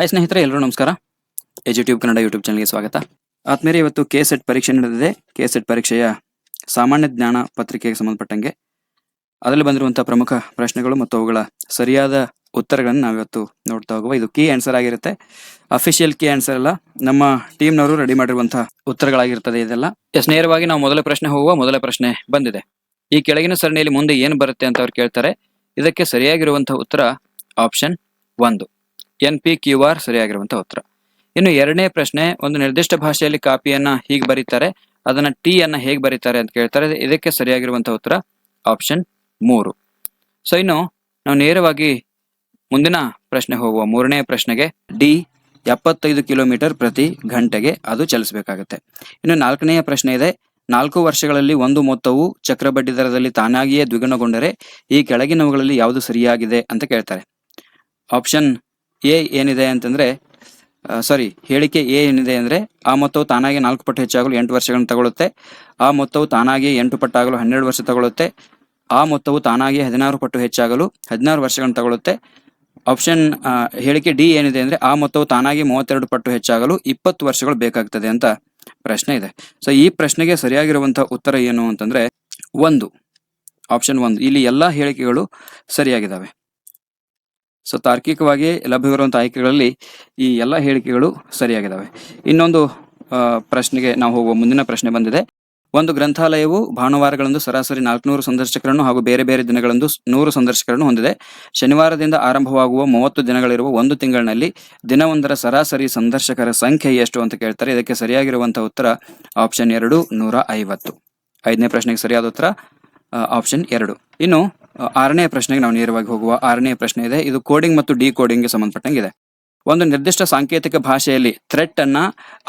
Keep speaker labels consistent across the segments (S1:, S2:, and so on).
S1: Hi ಸ್ನೇಹಿತರೆ ಎಲ್ಲರೂ ನಮಸ್ಕಾರ. ಎಜುಟ್ಯೂಬ್ ಕನ್ನಡ ಯೂಟ್ಯೂಬ್ ಚಾನಲ್ಗೆ ಸ್ವಾಗತ. ಆದ್ಮೇಲೆ ಇವತ್ತು ಕೆ ಸೆಟ್ ಪರೀಕ್ಷೆ ನಡೆದಿದೆ. ಕೆ ಸೆಟ್ ಪರೀಕ್ಷೆಯ ಸಾಮಾನ್ಯ ಜ್ಞಾನ ಪತ್ರಿಕೆಗೆ ಸಂಬಂಧಪಟ್ಟಂಗೆ ಅದರಲ್ಲಿ ಬಂದಿರುವಂತಹ ಪ್ರಮುಖ ಪ್ರಶ್ನೆಗಳು ಮತ್ತು ಅವುಗಳ ಸರಿಯಾದ ಉತ್ತರಗಳನ್ನು ನಾವಿವತ್ತು ನೋಡ್ತಾ ಹೋಗುವ. ಇದು ಕೀ ಆನ್ಸರ್ ಆಗಿರುತ್ತೆ. ಅಫಿಷಿಯಲ್ ಕೀ ಆನ್ಸರ್ ಅಲ್ಲ, ನಮ್ಮ ಟೀಮ್ನವರು ರೆಡಿ ಮಾಡಿರುವಂತಹ ಉತ್ತರಗಳಾಗಿರ್ತದೆ ಇದೆಲ್ಲ. ಎಸ್ ನೇರವಾಗಿ ನಾವು ಮೊದಲ ಪ್ರಶ್ನೆ ಹೋಗುವ ಮೊದಲ ಪ್ರಶ್ನೆ ಬಂದಿದೆ. ಈ ಕೆಳಗಿನ ಸರಣಿಯಲ್ಲಿ ಮುಂದೆ ಏನು ಬರುತ್ತೆ ಅಂತ ಅವ್ರು ಕೇಳ್ತಾರೆ. ಇದಕ್ಕೆ ಸರಿಯಾಗಿರುವಂತಹ ಉತ್ತರ ಆಪ್ಷನ್ ಒಂದು. ಎನ್ ಪಿ ಕ್ಯೂ ಆರ್ ಸರಿಯಾಗಿರುವಂತಹ ಉತ್ತರ. ಇನ್ನು ಎರಡನೇ ಪ್ರಶ್ನೆ, ಒಂದು ನಿರ್ದಿಷ್ಟ ಭಾಷೆಯಲ್ಲಿ ಕಾಪಿಯನ್ನ ಹೀಗೆ ಬರೀತಾರೆ, ಅದನ್ನ ಟಿ ಅನ್ನ ಹೇಗೆ ಬರೀತಾರೆ ಅಂತ ಕೇಳ್ತಾರೆ, ಇದಕ್ಕೆ ಸರಿಯಾಗಿರುವಂತಹ ಉತ್ತರ ಆಪ್ಷನ್ ಮೂರು. ಸೊ ಇನ್ನು ನಾವು ನೇರವಾಗಿ ಮುಂದಿನ ಪ್ರಶ್ನೆ ಹೋಗುವ ಮೂರನೇ ಪ್ರಶ್ನೆಗೆ, ಡಿ ಎಪ್ಪತ್ತೈದು ಕಿಲೋಮೀಟರ್ ಪ್ರತಿ ಗಂಟೆಗೆ ಅದು ಚಲಿಸಬೇಕಾಗುತ್ತೆ. ಇನ್ನು ನಾಲ್ಕನೆಯ ಪ್ರಶ್ನೆ ಇದೆ, ನಾಲ್ಕು ವರ್ಷಗಳಲ್ಲಿ ಒಂದು ಮೊತ್ತವು ಚಕ್ರಬಡ್ಡಿ ದರದಲ್ಲಿ ತಾನಾಗಿಯೇ ದ್ವಿಗುಣಗೊಂಡರೆ ಈ ಕೆಳಗಿನವುಗಳಲ್ಲಿ ಯಾವುದು ಸರಿಯಾಗಿದೆ ಅಂತ ಕೇಳ್ತಾರೆ. ಆಪ್ಷನ್ ಎ ಏನಿದೆ ಅಂತಂದ್ರೆ ಸಾರಿ ಹೇಳಿಕೆ ಎ ಏನಿದೆ ಅಂದ್ರೆ, ಆ ಮೊತ್ತವು ತಾನಾಗಿ ನಾಲ್ಕು ಪಟ್ಟು ಹೆಚ್ಚಾಗಲು ಎಂಟು ವರ್ಷಗಳನ್ನು ತಗೊಳ್ಳುತ್ತೆ ಆ ಮೊತ್ತವು ತಾನಾಗಿ ಎಂಟು ಪಟ್ಟಾಗಲು ಹನ್ನೆರಡು ವರ್ಷ ತಗೊಳ್ಳುತ್ತೆ ಆ ಮೊತ್ತವು ತಾನಾಗಿ ಹದಿನಾರು ಪಟ್ಟು ಹೆಚ್ಚಾಗಲು ಹದಿನಾರು ವರ್ಷಗಳನ್ನು ತಗೊಳ್ಳುತ್ತೆ ಆಪ್ಷನ್ ಹೇಳಿಕೆ ಡಿ ಏನಿದೆ ಅಂದ್ರೆ, ಆ ಮೊತ್ತವು ತಾನಾಗಿ ಮೂವತ್ತೆರಡು ಪಟ್ಟು ಹೆಚ್ಚಾಗಲು ಇಪ್ಪತ್ತು ವರ್ಷಗಳು ಬೇಕಾಗ್ತದೆ ಅಂತ ಪ್ರಶ್ನೆ ಇದೆ. ಸೊ ಈ ಪ್ರಶ್ನೆಗೆ ಸರಿಯಾಗಿರುವಂತಹ ಉತ್ತರ ಏನು ಅಂತಂದ್ರೆ, ಒಂದು ಆಪ್ಷನ್ ಒಂದು. ಇಲ್ಲಿ ಎಲ್ಲಾ ಹೇಳಿಕೆಗಳು ಸರಿಯಾಗಿದ್ದಾವೆ ಸೊ ತಾರ್ಕಿಕವಾಗಿ ಲಭ್ಯವಿರುವಂಥ ಆಯ್ಕೆಗಳಲ್ಲಿ ಈ ಎಲ್ಲ ಹೇಳಿಕೆಗಳು ಸರಿಯಾಗಿದ್ದಾವೆ ಇನ್ನೊಂದು ಪ್ರಶ್ನೆಗೆ ನಾವು ಹೋಗುವ ಮುಂದಿನ ಪ್ರಶ್ನೆ ಬಂದಿದೆ. ಒಂದು ಗ್ರಂಥಾಲಯವು ಭಾನುವಾರಗಳಂದು ಸರಾಸರಿ ನಾಲ್ಕುನೂರು ಸಂದರ್ಶಕರನ್ನು ಹಾಗೂ ಬೇರೆ ಬೇರೆ ದಿನಗಳಂದು ನೂರು ಸಂದರ್ಶಕರನ್ನು ಹೊಂದಿದೆ. ಶನಿವಾರದಿಂದ ಆರಂಭವಾಗುವ ಮೂವತ್ತು ದಿನಗಳಿರುವ ಒಂದು ತಿಂಗಳಿನಲ್ಲಿ ದಿನವೊಂದರ ಸರಾಸರಿ ಸಂದರ್ಶಕರ ಸಂಖ್ಯೆ ಎಷ್ಟು ಅಂತ ಕೇಳ್ತಾರೆ. ಇದಕ್ಕೆ ಸರಿಯಾಗಿರುವಂತಹ ಉತ್ತರ ಆಪ್ಷನ್ ಎರಡು ನೂರ ಐವತ್ತು. ಐದನೇ ಪ್ರಶ್ನೆಗೆ ಸರಿಯಾದ ಉತ್ತರ ಆಪ್ಷನ್ ಎರಡು. ಇನ್ನು ಆರನೇ ಪ್ರಶ್ನೆಗೆ ನಾವು ನೇರವಾಗಿ ಹೋಗುವ ಆರನೇ ಪ್ರಶ್ನೆ ಇದೆ. ಇದು ಕೋಡಿಂಗ್ ಮತ್ತು ಡಿ ಕೋಡಿಂಗ್ಗೆ ಸಂಬಂಧಪಟ್ಟಂಗಿದೆ. ಒಂದು ನಿರ್ದಿಷ್ಟ ಸಾಂಕೇತಿಕ ಭಾಷೆಯಲ್ಲಿ ಥ್ರೆಟ್ ಅನ್ನ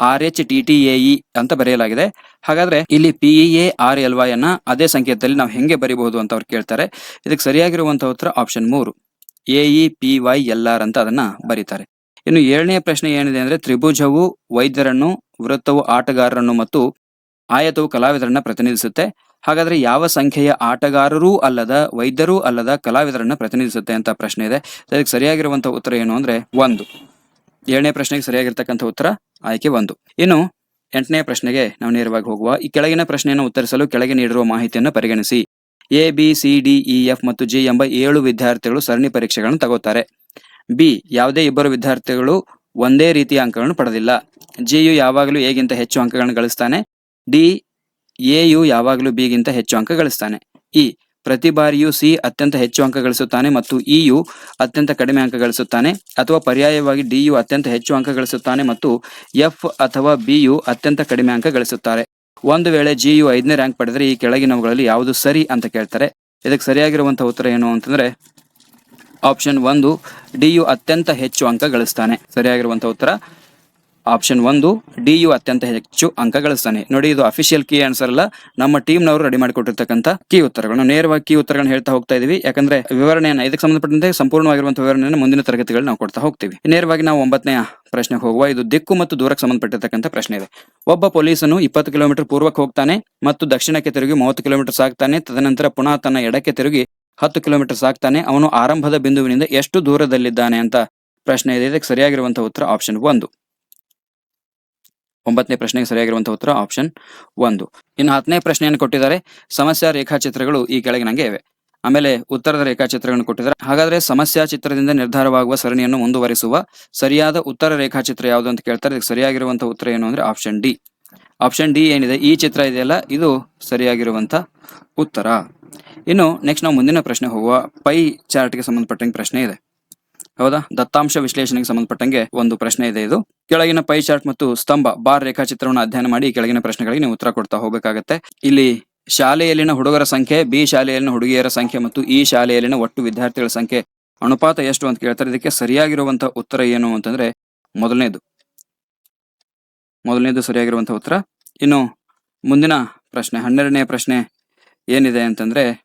S1: R H T T A E ಅಂತ ಬರೆಯಲಾಗಿದೆ. ಹಾಗಾದ್ರೆ ಇಲ್ಲಿ P E A, R L Y ಅನ್ನ ಅದೇ ಸಂಕೇತದಲ್ಲಿ ನಾವು ಹೆಂಗೆ ಬರೀಬಹುದು ಅಂತ ಅವ್ರು ಕೇಳ್ತಾರೆ. ಇದಕ್ಕೆ ಸರಿಯಾಗಿರುವಂತಹ ಉತ್ತರ ಆಪ್ಷನ್ ಮೂರು. A E, P Y, L R ಅಂತ ಅದನ್ನ ಬರೀತಾರೆ. ಇನ್ನು ಏಳನೇ ಪ್ರಶ್ನೆ ಏನಿದೆ ಅಂದ್ರೆ ತ್ರಿಭುಜವು ವೈದ್ಯರನ್ನು, ವೃತ್ತವು ಆಟಗಾರರನ್ನು ಮತ್ತು ಆಯತವು ಕಲಾವಿದರನ್ನ ಪ್ರತಿನಿಧಿಸುತ್ತೆ. ಹಾಗಾದ್ರೆ ಯಾವ ಸಂಖ್ಯೆಯ ಆಟಗಾರರೂ ಅಲ್ಲದ ವೈದ್ಯರೂ ಅಲ್ಲದ ಕಲಾವಿದರನ್ನ ಪ್ರತಿನಿಧಿಸುತ್ತೆ ಅಂತ ಪ್ರಶ್ನೆ ಇದೆ. ಅದಕ್ಕೆ ಸರಿಯಾಗಿರುವಂತಹ ಉತ್ತರ ಏನು ಅಂದ್ರೆ ಒಂದು. ಏಳನೇ ಪ್ರಶ್ನೆಗೆ ಸರಿಯಾಗಿರ್ತಕ್ಕಂಥ ಉತ್ತರ ಆಯ್ಕೆ ಒಂದು. ಇನ್ನು ಎಂಟನೇ ಪ್ರಶ್ನೆಗೆ ನಾವು ನೇರವಾಗಿ ಹೋಗುವ. ಈ ಕೆಳಗಿನ ಪ್ರಶ್ನೆಯನ್ನು ಉತ್ತರಿಸಲು ಕೆಳಗೆ ನೀಡಿರುವ ಮಾಹಿತಿಯನ್ನು ಪರಿಗಣಿಸಿ. A, B, C, D, E, F ಮತ್ತು ಜಿ ಎಂಬ ಏಳು ವಿದ್ಯಾರ್ಥಿಗಳು ಸರಣಿ ಪರೀಕ್ಷೆಗಳನ್ನು ತಗೋತಾರೆ. ಬಿ, ಯಾವುದೇ ಇಬ್ಬರು ವಿದ್ಯಾರ್ಥಿಗಳು ಒಂದೇ ರೀತಿಯ ಅಂಕಗಳನ್ನು ಪಡೆದಿಲ್ಲ. ಜಿಯು ಯಾವಾಗಲೂ ಹೇಗಿಂತ ಹೆಚ್ಚು ಅಂಕಗಳನ್ನು ಗಳಿಸ್ತಾನೆ. ಡಿ ಎಯು ಯಾವಾಗಲೂ ಬಿಗಿಂತ ಹೆಚ್ಚು ಅಂಕ ಗಳಿಸ್ತಾನೆ. ಇ ಪ್ರತಿ ಬಾರಿಯೂ ಸಿ ಅತ್ಯಂತ ಹೆಚ್ಚು ಅಂಕ ಗಳಿಸುತ್ತಾನೆ ಮತ್ತು ಇಯು ಅತ್ಯಂತ ಕಡಿಮೆ ಅಂಕ ಗಳಿಸುತ್ತಾನೆ ಅಥವಾ ಪರ್ಯಾಯವಾಗಿ ಡಿ ಯು ಅತ್ಯಂತ ಹೆಚ್ಚು ಅಂಕ ಗಳಿಸುತ್ತಾನೆ ಮತ್ತು ಎಫ್ ಅಥವಾ ಬಿ ಯು ಅತ್ಯಂತ ಕಡಿಮೆ ಅಂಕ ಗಳಿಸುತ್ತಾರೆ. ಒಂದು ವೇಳೆ ಜಿಯು ಐದನೇ ರ್ಯಾಂಕ್ ಪಡೆದರೆ ಈ ಕೆಳಗಿನವುಗಳಲ್ಲಿ ಯಾವುದು ಸರಿ ಅಂತ ಕೇಳ್ತಾರೆ. ಇದಕ್ಕೆ ಸರಿಯಾಗಿರುವಂತಹ ಉತ್ತರ ಏನು ಅಂತಂದ್ರೆ ಆಪ್ಷನ್ ಒಂದು ಡಿ ಯು ಅತ್ಯಂತ ಹೆಚ್ಚು ಅಂಕ ಗಳಿಸ್ತಾನೆ. ಸರಿಯಾಗಿರುವಂತಹ ಉತ್ತರ ಆಪ್ಷನ್ ಒಂದು, ಡಿ ಯು ಅತ್ಯಂತ ಹೆಚ್ಚು ಅಂಕ ಗಳಿಸ್ತಾನೆ ನೋಡಿ, ಇದು ಅಫಿಷಿಯಲ್ ಕೀ ಆನ್ಸರ್ ಅಲ್ಲ. ನಮ್ಮ ಟೀಮ್ ನವರು ರೆಡಿ ಮಾಡಿಕೊಟ್ಟಿರ್ತಕ್ಕಂಥ ಕೀ ಉತ್ತರಗಳನ್ನು. ನೇರವಾಗಿ ಕೀ ಉತ್ತರಗಳನ್ನು ಹೇಳ್ತಾ ಹೋಗ್ತಾ ಇದೀವಿ. ಯಾಕಂದ್ರೆ ವಿವರಣೆಯನ್ನು, ಇದಕ್ಕೆ ಸಂಬಂಧಪಟ್ಟಂತೆ ಸಂಪೂರ್ಣವಾಗಿರುವಂತಹ ವಿವರಣೆಯನ್ನು ಮುಂದಿನ ತರಗತಿಗಳು ನಾವು ಕೊಡ್ತಾ ಹೋಗ್ತೀವಿ. ನೇರವಾಗಿ ನಾವು ಒಂಬತ್ತನೇ ಪ್ರಶ್ನೆಗೆ ಹೋಗುವ. ಇದು ದಿಕ್ಕು ಮತ್ತು ದೂರಕ್ಕೆ ಸಂಬಂಧಪಟ್ಟಿರ್ತಕ್ಕಂಥ ಪ್ರಶ್ನೆ ಇದೆ. ಒಬ್ಬ ಪೊಲೀಸನು ಇಪ್ಪತ್ತು ಕಿಲೋಮೀಟರ್ ಪೂರ್ವಕ್ಕೆ ಹೋಗ್ತಾನೆ ಮತ್ತು ದಕ್ಷಿಣಕ್ಕೆ ತಿರುಗಿ ಮೂವತ್ತು ಕಿಲೋಮೀಟರ್ ಸಾಗ್ತಾನೆ. ತದನಂತರ ಪುನಃ ತನ್ನ ಎಡಕ್ಕೆ ತಿರುಗಿ ಹತ್ತು ಕಿಲೋಮೀಟರ್ ಸಾಕ್ತಾನೆ ಅವನು ಆರಂಭದ ಬಿಂದುವಿನಿಂದ ಎಷ್ಟು ದೂರದಲ್ಲಿದ್ದಾನೆ ಅಂತ ಪ್ರಶ್ನೆ ಇದೆ. ಇದಕ್ಕೆ ಸರಿಯಾಗಿರುವಂತಹ ಉತ್ತರ ಆಪ್ಷನ್ ಒಂದು. ಒಂಬತ್ತನೇ ಪ್ರಶ್ನೆಗೆ ಸರಿಯಾಗಿರುವಂತಹ ಉತ್ತರ ಆಪ್ಷನ್ ಒಂದು. ಇನ್ನು ಹತ್ತನೇ ಪ್ರಶ್ನೆಯನ್ನು ಕೊಟ್ಟಿದ್ದಾರೆ. ಸಮಸ್ಯಾ ರೇಖಾಚಿತ್ರಗಳು ಈ ಕೆಳಗಿನಂಗೆ ಇವೆ. ಆಮೇಲೆ ಉತ್ತರದ ರೇಖಾಚಿತ್ರಗಳನ್ನು ಕೊಟ್ಟಿದ್ದಾರೆ. ಹಾಗಾದ್ರೆ ಸಮಸ್ಯಾ ಚಿತ್ರದಿಂದ ನಿರ್ಧಾರವಾಗುವ ಸರಣಿಯನ್ನು ಮುಂದುವರಿಸುವ ಸರಿಯಾದ ಉತ್ತರ ರೇಖಾಚಿತ್ರ ಯಾವುದು ಅಂತ ಕೇಳ್ತಾರೆ. ಇದಕ್ಕೆ ಸರಿಯಾಗಿರುವಂತಹ ಉತ್ತರ ಏನು ಅಂದ್ರೆ ಆಪ್ಷನ್ ಡಿ ಆಪ್ಷನ್ ಡಿ ಏನಿದೆ? ಈ ಚಿತ್ರ ಇದೆಯಲ್ಲ, ಇದು ಸರಿಯಾಗಿರುವಂತ ಉತ್ತರ. ಇನ್ನು ನೆಕ್ಸ್ಟ್ ನಾವು ಮುಂದಿನ ಪ್ರಶ್ನೆ ಹೋಗುವ. ಪೈ ಚಾರ್ಟ್ಗೆ ಸಂಬಂಧಪಟ್ಟಂಗೆ ಪ್ರಶ್ನೆ ಇದೆ. ಹೌದಾ? ದತ್ತಾಂಶ ವಿಶ್ಲೇಷಣೆಗೆ ಸಂಬಂಧಪಟ್ಟಂಗೆ ಒಂದು ಪ್ರಶ್ನೆ ಇದೆ ಇದು. ಕೆಳಗಿನ ಪೈ ಚಾರ್ಟ್ ಮತ್ತು ಸ್ತಂಭ ಬಾರ್ ರೇಖಾಚಿತ್ರವನ್ನು ಅಧ್ಯಯನ ಮಾಡಿ ಕೆಳಗಿನ ಪ್ರಶ್ನೆಗಳಿಗೆ ನೀವು ಉತ್ತರ ಕೊಡ್ತಾ ಹೋಗಬೇಕಾಗತ್ತೆ. ಇಲ್ಲಿ ಶಾಲೆಯಲ್ಲಿನ ಹುಡುಗರ ಸಂಖ್ಯೆ, ಬಿ ಶಾಲೆಯಲ್ಲಿನ ಹುಡುಗಿಯರ ಸಂಖ್ಯೆ ಮತ್ತು ಈ ಶಾಲೆಯಲ್ಲಿನ ಒಟ್ಟು ವಿದ್ಯಾರ್ಥಿಗಳ ಸಂಖ್ಯೆ ಅನುಪಾತ ಎಷ್ಟು ಅಂತ ಕೇಳ್ತಾರೆ. ಇದಕ್ಕೆ ಸರಿಯಾಗಿರುವಂತಹ ಉತ್ತರ ಏನು ಅಂತಂದ್ರೆ ಮೊದಲನೇದು. ಮೊದಲನೇದು ಸರಿಯಾಗಿರುವಂತಹ ಉತ್ತರ. ಇನ್ನು ಮುಂದಿನ ಪ್ರಶ್ನೆ, ಹನ್ನೆರಡನೇ ಪ್ರಶ್ನೆ ಏನಿದೆ ಅಂತಂದ್ರೆ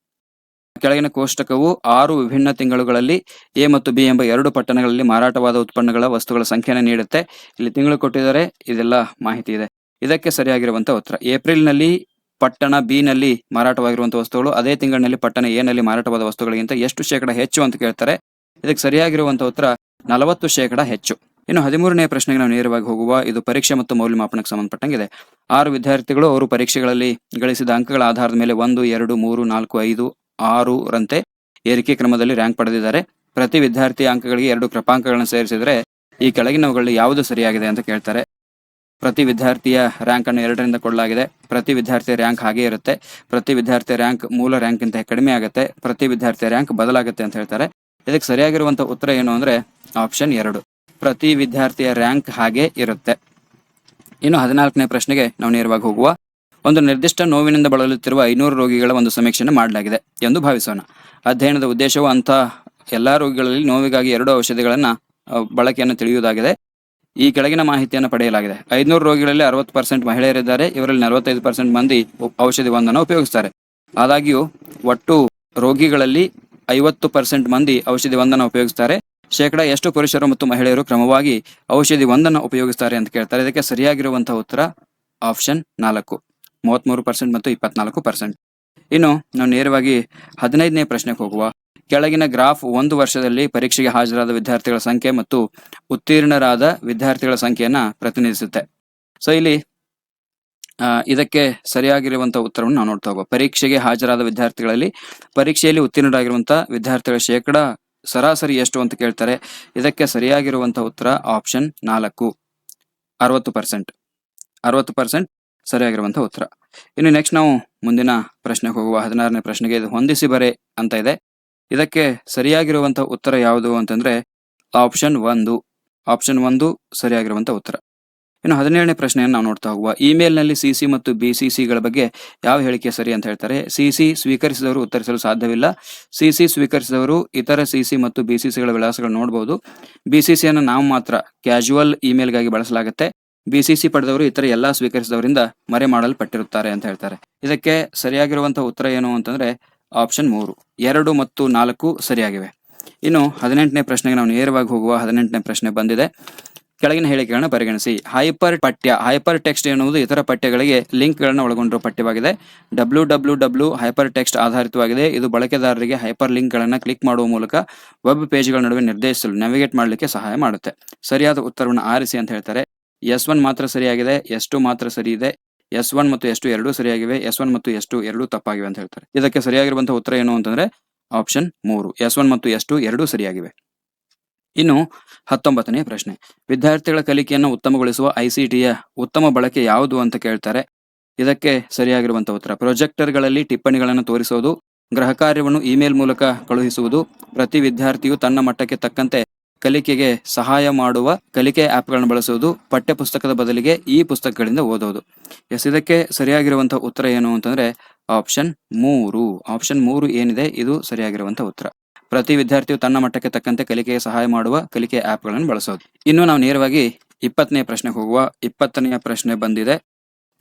S1: ಕೆಳಗಿನ ಕೋಷ್ಟಕವು ಆರು ವಿಭಿನ್ನ ತಿಂಗಳುಗಳಲ್ಲಿ ಎ ಮತ್ತು ಬಿ ಎಂಬ ಎರಡು ಪಟ್ಟಣಗಳಲ್ಲಿ ಮಾರಾಟವಾದ ಉತ್ಪನ್ನಗಳ ವಸ್ತುಗಳ ಸಂಖ್ಯೆಯನ್ನು ನೀಡುತ್ತೆ. ಇಲ್ಲಿ ತಿಂಗಳು ಕೊಟ್ಟಿದ್ದಾರೆ. ಇದೆಲ್ಲ ಮಾಹಿತಿ ಇದೆ. ಇದಕ್ಕೆ ಸರಿಯಾಗಿರುವಂತಹ ಉತ್ತರ. ಏಪ್ರಿಲ್ನಲ್ಲಿ ಪಟ್ಟಣ ಬಿ ನಲ್ಲಿ ಮಾರಾಟವಾಗಿರುವಂತಹ ವಸ್ತುಗಳು, ಅದೇ ತಿಂಗಳಿನಲ್ಲಿ ಪಟ್ಟಣ ಎ ನಲ್ಲಿ ಮಾರಾಟವಾದ ವಸ್ತುಗಳಿಗಿಂತ ಎಷ್ಟು ಶೇಕಡ ಹೆಚ್ಚು ಅಂತ ಕೇಳ್ತಾರೆ. ಇದಕ್ಕೆ ಸರಿಯಾಗಿರುವಂತಹ ಉತ್ತರ, ನಲವತ್ತು ಶೇಕಡ ಹೆಚ್ಚು. ಇನ್ನು ಹದಿಮೂರನೇ ಪ್ರಶ್ನೆಗೆ ನಾವು ನೇರವಾಗಿ ಹೋಗುವ, ಇದು ಪರೀಕ್ಷೆ ಮತ್ತು ಮೌಲ್ಯಮಾಪನಕ್ಕೆ ಸಂಬಂಧಪಟ್ಟಂಗಿದೆ. ಆರು ವಿದ್ಯಾರ್ಥಿಗಳು ಅವರು ಪರೀಕ್ಷೆಗಳಲ್ಲಿ ಗಳಿಸಿದ ಅಂಕಗಳ ಆಧಾರದ ಮೇಲೆ ಒಂದು, ಎರಡು, ಮೂರು, ನಾಲ್ಕು, ಐದು ಆರು ರಂತೆ ಏರಿಕೆ ಕ್ರಮದಲ್ಲಿ ರ್ಯಾಂಕ್ ಪಡೆದಿದ್ದಾರೆ. ಪ್ರತಿ ವಿದ್ಯಾರ್ಥಿ ಅಂಕಗಳಿಗೆ ಎರಡು ಕೃಪಾಂಕಗಳನ್ನು ಸೇರಿಸಿದರೆ ಈ ಕೆಳಗಿನವುಗಳಲ್ಲಿ ಯಾವುದು ಸರಿಯಾಗಿದೆ ಅಂತ ಕೇಳ್ತಾರೆ. ಪ್ರತಿ ವಿದ್ಯಾರ್ಥಿಯ ರ್ಯಾಂಕ್ ಅನ್ನು ಎರಡರಿಂದ ಕೊಡಲಾಗಿದೆ. ಪ್ರತಿ ವಿದ್ಯಾರ್ಥಿಯ ರ್ಯಾಂಕ್ ಹಾಗೆ ಇರುತ್ತೆ. ಪ್ರತಿ ವಿದ್ಯಾರ್ಥಿ ರ್ಯಾಂಕ್ ಮೂಲ ರ್ಯಾಂಕ್ಗಿಂತ ಕಡಿಮೆ ಆಗುತ್ತೆ. ಪ್ರತಿ ವಿದ್ಯಾರ್ಥಿಯ ರ್ಯಾಂಕ್ ಬದಲಾಗುತ್ತೆ ಅಂತ ಹೇಳ್ತಾರೆ. ಇದಕ್ಕೆ ಸರಿಯಾಗಿರುವಂತಹ ಉತ್ತರ ಏನು ಅಂದ್ರೆ ಆಪ್ಷನ್ ಎರಡು. ಪ್ರತಿ ವಿದ್ಯಾರ್ಥಿಯ ರ್ಯಾಂಕ್ ಹಾಗೆ ಇರುತ್ತೆ. ಇನ್ನು ಹದಿನಾಲ್ಕನೇ ಪ್ರಶ್ನೆಗೆ ನಾವು ನೇರವಾಗಿ ಹೋಗುವ. ಒಂದು ನಿರ್ದಿಷ್ಟ ನೋವಿನಿಂದ ಬಳಲುತ್ತಿರುವ ಐನೂರು ರೋಗಿಗಳ ಒಂದು ಸಮೀಕ್ಷೆಯನ್ನು ಮಾಡಲಾಗಿದೆ ಎಂದು ಭಾವಿಸೋಣ. ಅಧ್ಯಯನದ ಉದ್ದೇಶವು ಅಂತಹ ಎಲ್ಲ ರೋಗಿಗಳಲ್ಲಿ ನೋವಿಗಾಗಿ ಎರಡು ಔಷಧಿಗಳನ್ನು ಬಳಕೆಯನ್ನು ತಿಳಿಯುವುದಾಗಿದೆ. ಈ ಕೆಳಗಿನ ಮಾಹಿತಿಯನ್ನು ಪಡೆಯಲಾಗಿದೆ. ಐದುನೂರು ರೋಗಿಗಳಲ್ಲಿ ಅರವತ್ತು ಪರ್ಸೆಂಟ್ ಮಹಿಳೆಯರಿದ್ದಾರೆ. ಇವರಲ್ಲಿ ನಲವತ್ತೈದು ಪರ್ಸೆಂಟ್ ಮಂದಿ ಔಷಧಿ ಒಂದನ್ನು ಉಪಯೋಗಿಸ್ತಾರೆ. ಆದಾಗ್ಯೂ, ಒಟ್ಟು ರೋಗಿಗಳಲ್ಲಿ ಐವತ್ತು ಪರ್ಸೆಂಟ್ ಮಂದಿ ಔಷಧಿ ಒಂದನ್ನು ಉಪಯೋಗಿಸ್ತಾರೆ. ಶೇಕಡ ಎಷ್ಟು ಪುರುಷರು ಮತ್ತು ಮಹಿಳೆಯರು ಕ್ರಮವಾಗಿ ಔಷಧಿ ಒಂದನ್ನು ಉಪಯೋಗಿಸ್ತಾರೆ ಅಂತ ಕೇಳ್ತಾರೆ. ಇದಕ್ಕೆ ಸರಿಯಾಗಿರುವಂತಹ ಉತ್ತರ ಆಪ್ಷನ್ ನಾಲ್ಕು. ಮೂವತ್ಮೂರು ಪರ್ಸೆಂಟ್ ಮತ್ತು ಇಪ್ಪತ್ನಾಲ್ಕು ಪರ್ಸೆಂಟ್ ಇನ್ನು ನಾವು ನೇರವಾಗಿ ಹದಿನೈದನೇ ಪ್ರಶ್ನೆಗೆ ಹೋಗುವ. ಕೆಳಗಿನ ಗ್ರಾಫ್ ಒಂದು ವರ್ಷದಲ್ಲಿ ಪರೀಕ್ಷೆಗೆ ಹಾಜರಾದ ವಿದ್ಯಾರ್ಥಿಗಳ ಸಂಖ್ಯೆ ಮತ್ತು ಉತ್ತೀರ್ಣರಾದ ವಿದ್ಯಾರ್ಥಿಗಳ ಸಂಖ್ಯೆಯನ್ನು ಪ್ರತಿನಿಧಿಸುತ್ತೆ. ಸೊ ಇಲ್ಲಿ ಇದಕ್ಕೆ ಸರಿಯಾಗಿರುವಂಥ ಉತ್ತರವನ್ನು ನಾವು ನೋಡ್ತಾ ಹೋಗುವ. ಪರೀಕ್ಷೆಗೆ ಹಾಜರಾದ ವಿದ್ಯಾರ್ಥಿಗಳಲ್ಲಿ ಪರೀಕ್ಷೆಯಲ್ಲಿ ಉತ್ತೀರ್ಣರಾಗಿರುವಂಥ ವಿದ್ಯಾರ್ಥಿಗಳ ಶೇಕಡ ಸರಾಸರಿ ಎಷ್ಟು ಅಂತ ಕೇಳ್ತಾರೆ. ಇದಕ್ಕೆ ಸರಿಯಾಗಿರುವಂಥ ಉತ್ತರ ಆಪ್ಷನ್ ನಾಲ್ಕು. ಅರವತ್ತು ಪರ್ಸೆಂಟ್ ಅರವತ್ತು ಪರ್ಸೆಂಟ್ ಸರಿಯಾಗಿರುವಂತಹ ಉತ್ತರ. ಇನ್ನು ನೆಕ್ಸ್ಟ್ ನಾವು ಮುಂದಿನ ಪ್ರಶ್ನೆಗೆ ಹೋಗುವ, ಹದಿನಾರನೇ ಪ್ರಶ್ನೆಗೆ ಇದು ಹೊಂದಿಸಿ ಬರೆ ಅಂತ ಇದೆ. ಇದಕ್ಕೆ ಸರಿಯಾಗಿರುವಂಥ ಉತ್ತರ ಯಾವುದು ಅಂತಂದ್ರೆ ಆಪ್ಷನ್ ಒಂದು. ಆಪ್ಷನ್ ಒಂದು ಸರಿಯಾಗಿರುವಂಥ ಉತ್ತರ. ಇನ್ನು ಹದಿನೇಳನೇ ಪ್ರಶ್ನೆಯನ್ನು ನಾವು ನೋಡ್ತಾ ಹೋಗುವ. ಇಮೇಲ್ನಲ್ಲಿ ಸಿ ಮತ್ತು ಬಿಸಿಸಿಗಳ ಬಗ್ಗೆ ಯಾವ ಹೇಳಿಕೆ ಸರಿ ಅಂತ ಹೇಳ್ತಾರೆ? ಸಿ ಸಿ ಸ್ವೀಕರಿಸಿದವರು ಉತ್ತರಿಸಲು ಸಾಧ್ಯವಿಲ್ಲ. ಸಿಸಿ ಸ್ವೀಕರಿಸಿದವರು ಇತರ ಸಿ ಸಿ ಮತ್ತು ಬಿಸಿಸಿಗಳ ವಿಳಾಸಗಳನ್ನು ನೋಡಬಹುದು ಸಿಯನ್ನು ನಾವು ಮಾತ್ರ ಕ್ಯಾಶುವಲ್ ಇಮೇಲ್ಗಾಗಿ ಬಳಸಲಾಗುತ್ತೆ. ಬಿಸಿಸಿ ಪಡೆದವರು ಇತರ ಎಲ್ಲಾ ಸ್ವೀಕರಿಸಿದವರಿಂದ ಮರೆ ಮಾಡಲ್ಪಟ್ಟಿರುತ್ತಾರೆ ಅಂತ ಹೇಳ್ತಾರೆ. ಇದಕ್ಕೆ ಸರಿಯಾಗಿರುವಂತಹ ಉತ್ತರ ಏನು ಅಂತಂದ್ರೆ ಆಪ್ಷನ್ ಮೂರು. ಎರಡು ಮತ್ತು ನಾಲ್ಕು ಸರಿಯಾಗಿವೆ. ಇನ್ನು ಹದಿನೆಂಟನೇ ಪ್ರಶ್ನೆಗೆ ನಾವು ನೇರವಾಗಿ ಹೋಗುವ ಹದಿನೆಂಟನೇ ಪ್ರಶ್ನೆ ಬಂದಿದೆ. ಕೆಳಗಿನ ಹೇಳಿಕೆಗಳನ್ನ ಪರಿಗಣಿಸಿ. ಹೈಪರ್ ಪಠ್ಯ, ಹೈಪರ್ ಟೆಕ್ಸ್ಟ್ ಎನ್ನುವುದು ಇತರ ಪಠ್ಯಗಳಿಗೆ ಲಿಂಕ್ಗಳನ್ನು ಒಳಗೊಂಡಿರುವ ಪಠ್ಯವಾಗಿದೆ. W W W hyper text ಆಧಾರಿತವಾಗಿದೆ. ಇದು ಬಳಕೆದಾರರಿಗೆ ಹೈಪರ್ ಲಿಂಕ್ಗಳನ್ನು ಕ್ಲಿಕ್ ಮಾಡುವ ಮೂಲಕ ವೆಬ್ ಪೇಜ್ಗಳ ನಡುವೆ ನಿರ್ದೇಶಿಸಲು ನ್ಯಾವಿಗೇಟ್ ಮಾಡಲಿಕ್ಕೆ ಸಹಾಯ ಮಾಡುತ್ತೆ. ಸರಿಯಾದ ಉತ್ತರವನ್ನು ಆರಿಸಿ ಅಂತ ಹೇಳ್ತಾರೆ. ಎಸ್ ಒನ್ ಮಾತ್ರ ಸರಿಯಾಗಿದೆ, ಎಸ್ ಟು ಮಾತ್ರ ಸರಿ ಇದೆ ಎಸ್ ಒನ್ ಮತ್ತು ಎಸ್ ಟು ಎರಡೂ ಸರಿಯಾಗಿವೆ, ಎಸ್ ಒನ್ ಮತ್ತು ಎಸ್ ಟು ಎರಡೂ ತಪ್ಪಾಗಿವೆ ಅಂತ ಹೇಳ್ತಾರೆ. ಇದಕ್ಕೆ ಸರಿಯಾಗಿರುವಂತಹ ಉತ್ತರ ಏನು ಅಂತಂದ್ರೆ ಆಪ್ಷನ್ ಮೂರು, ಎಸ್ ಒನ್ ಮತ್ತು ಎಸ್ ಟು ಎರಡೂ ಸರಿಯಾಗಿವೆ. ಇನ್ನು ಹತ್ತೊಂಬತ್ತನೇ ಪ್ರಶ್ನೆ, ವಿದ್ಯಾರ್ಥಿಗಳ ಕಲಿಕೆಯನ್ನು ಉತ್ತಮಗೊಳಿಸುವ ಐಸಿಟಿಯ ಉತ್ತಮ ಬಳಕೆ ಯಾವುದು ಅಂತ ಕೇಳ್ತಾರೆ. ಇದಕ್ಕೆ ಸರಿಯಾಗಿರುವಂತಹ ಉತ್ತರ, ಪ್ರೊಜೆಕ್ಟರ್ಗಳಲ್ಲಿ ಟಿಪ್ಪಣಿಗಳನ್ನು ತೋರಿಸುವುದು ಗೃಹ ಕಾರ್ಯವನ್ನು ಇಮೇಲ್ ಮೂಲಕ ಕಳುಹಿಸುವುದು, ಪ್ರತಿ ವಿದ್ಯಾರ್ಥಿಯು ತನ್ನ ಮಟ್ಟಕ್ಕೆ ತಕ್ಕಂತೆ ಕಲಿಕೆಗೆ ಸಹಾಯ ಮಾಡುವ ಕಲಿಕೆ ಆ್ಯಪ್ಗಳನ್ನು ಬಳಸುವುದು ಪಠ್ಯ ಪುಸ್ತಕದ ಬದಲಿಗೆ ಈ ಪುಸ್ತಕಗಳಿಂದ ಓದೋದು. ಎಸ್, ಇದಕ್ಕೆ ಸರಿಯಾಗಿರುವಂಥ ಉತ್ತರ ಏನು ಅಂತಂದ್ರೆ ಆಪ್ಷನ್ ಮೂರು. ಆಪ್ಷನ್ ಮೂರು ಏನಿದೆ? ಇದು ಸರಿಯಾಗಿರುವಂಥ ಉತ್ತರ. ಪ್ರತಿ ವಿದ್ಯಾರ್ಥಿಯು ತನ್ನ ಮಟ್ಟಕ್ಕೆ ತಕ್ಕಂತೆ ಕಲಿಕೆಗೆ ಸಹಾಯ ಮಾಡುವ ಕಲಿಕೆ ಆ್ಯಪ್ಗಳನ್ನು ಬಳಸೋದು. ಇನ್ನು ನಾವು ನೇರವಾಗಿ ಇಪ್ಪತ್ತನೇ ಪ್ರಶ್ನೆಗೆ ಹೋಗುವ. ಇಪ್ಪತ್ತನೆಯ ಪ್ರಶ್ನೆ ಬಂದಿದೆ.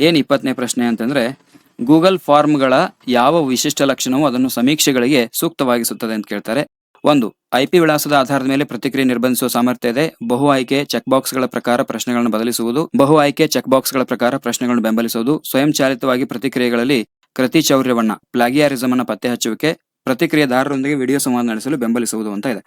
S1: ಏನು ಇಪ್ಪತ್ತನೇ ಪ್ರಶ್ನೆ ಅಂತಂದ್ರೆ, ಗೂಗಲ್ ಫಾರ್ಮ್ಗಳ ಯಾವ ವಿಶಿಷ್ಟ ಲಕ್ಷಣವು ಅದನ್ನು ಸಮೀಕ್ಷೆಗಳಿಗೆ ಸೂಕ್ತವಾಗಿಸುತ್ತದೆ ಅಂತ ಕೇಳ್ತಾರೆ. ಒಂದು ಐಪಿ ವಿಳಾಸದ ಆಧಾರದ ಮೇಲೆ ಪ್ರತಿಕ್ರಿಯೆ ನಿರ್ಬಂಧಿಸುವ ಸಾಮರ್ಥ್ಯ ಇದೆ. ಬಹು ಆಯ್ಕೆ ಚೆಕ್ ಬಾಕ್ಸ್ಗಳ ಪ್ರಕಾರ ಪ್ರಶ್ನೆಗಳನ್ನು ಬದಲಿಸುವುದು, ಬಹು ಆಯ್ಕೆ ಚೆಕ್ ಬಾಕ್ಸ್ಗಳ ಪ್ರಕಾರ ಪ್ರಶ್ನೆಗಳನ್ನು ಬೆಂಬಲಿಸುವುದು ಸ್ವಯಂಚಾಲಿತವಾಗಿ ಪ್ರತಿಕ್ರಿಯೆಗಳಲ್ಲಿ ಕೃತಿ ಚೌರ್ಯವನ್ನ ಪ್ಲಾಗಿಯಾರಿಸಮ್ ಅನ್ನ ಪತ್ತೆ ಹಚ್ಚುವಿಕೆ, ಪ್ರತಿಕ್ರಿಯೆದಾರರೊಂದಿಗೆ ವಿಡಿಯೋ ಸಂವಾದ ನಡೆಸಲು ಬೆಂಬಲಿಸುವುದು ಅಂತ ಇದೆ.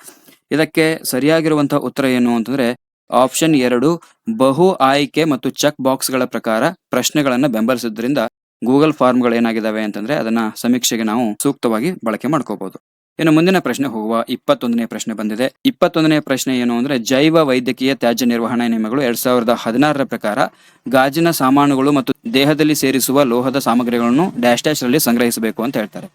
S1: ಇದಕ್ಕೆ ಸರಿಯಾಗಿರುವಂತಹ ಉತ್ತರ ಏನು ಅಂತಂದ್ರೆ, ಆಪ್ಷನ್ ಎರಡು, ಬಹು ಆಯ್ಕೆ ಮತ್ತು ಚೆಕ್ ಬಾಕ್ಸ್ಗಳ ಪ್ರಕಾರ ಪ್ರಶ್ನೆಗಳನ್ನ ಬೆಂಬಲಿಸೋದ್ರಿಂದ ಗೂಗಲ್ ಫಾರ್ಮ್ಗಳು ಏನಾಗಿದ್ದಾವೆ ಅಂತಂದ್ರೆ ಅದನ್ನ ಸಮೀಕ್ಷೆಗೆ ನಾವು ಸೂಕ್ತವಾಗಿ ಬಳಕೆ ಮಾಡ್ಕೋಬಹುದು ಇನ್ನು ಮುಂದಿನ ಪ್ರಶ್ನೆ ಹೋಗುವ ಇಪ್ಪತ್ತೊಂದನೇ ಪ್ರಶ್ನೆ ಬಂದಿದೆ. ಇಪ್ಪತ್ತೊಂದನೇ ಪ್ರಶ್ನೆ ಏನು ಅಂದ್ರೆ ಜೈವ ವೈದ್ಯಕೀಯ ತ್ಯಾಜ್ಯ ನಿರ್ವಹಣಾ ನಿಯಮಗಳು ಎರಡ್ ಸಾವಿರದ ಹದಿನಾರರ ಪ್ರಕಾರ ಗಾಜಿನ ಸಾಮಾನುಗಳು ಮತ್ತು ದೇಹದಲ್ಲಿ ಸೇರಿಸುವ ಲೋಹದ ಸಾಮಗ್ರಿಗಳನ್ನು ಡ್ಯಾಶ್ ಡ್ಯಾಶ್ ರಲ್ಲಿ ಸಂಗ್ರಹಿಸಬೇಕು ಅಂತ ಹೇಳ್ತಾರೆ.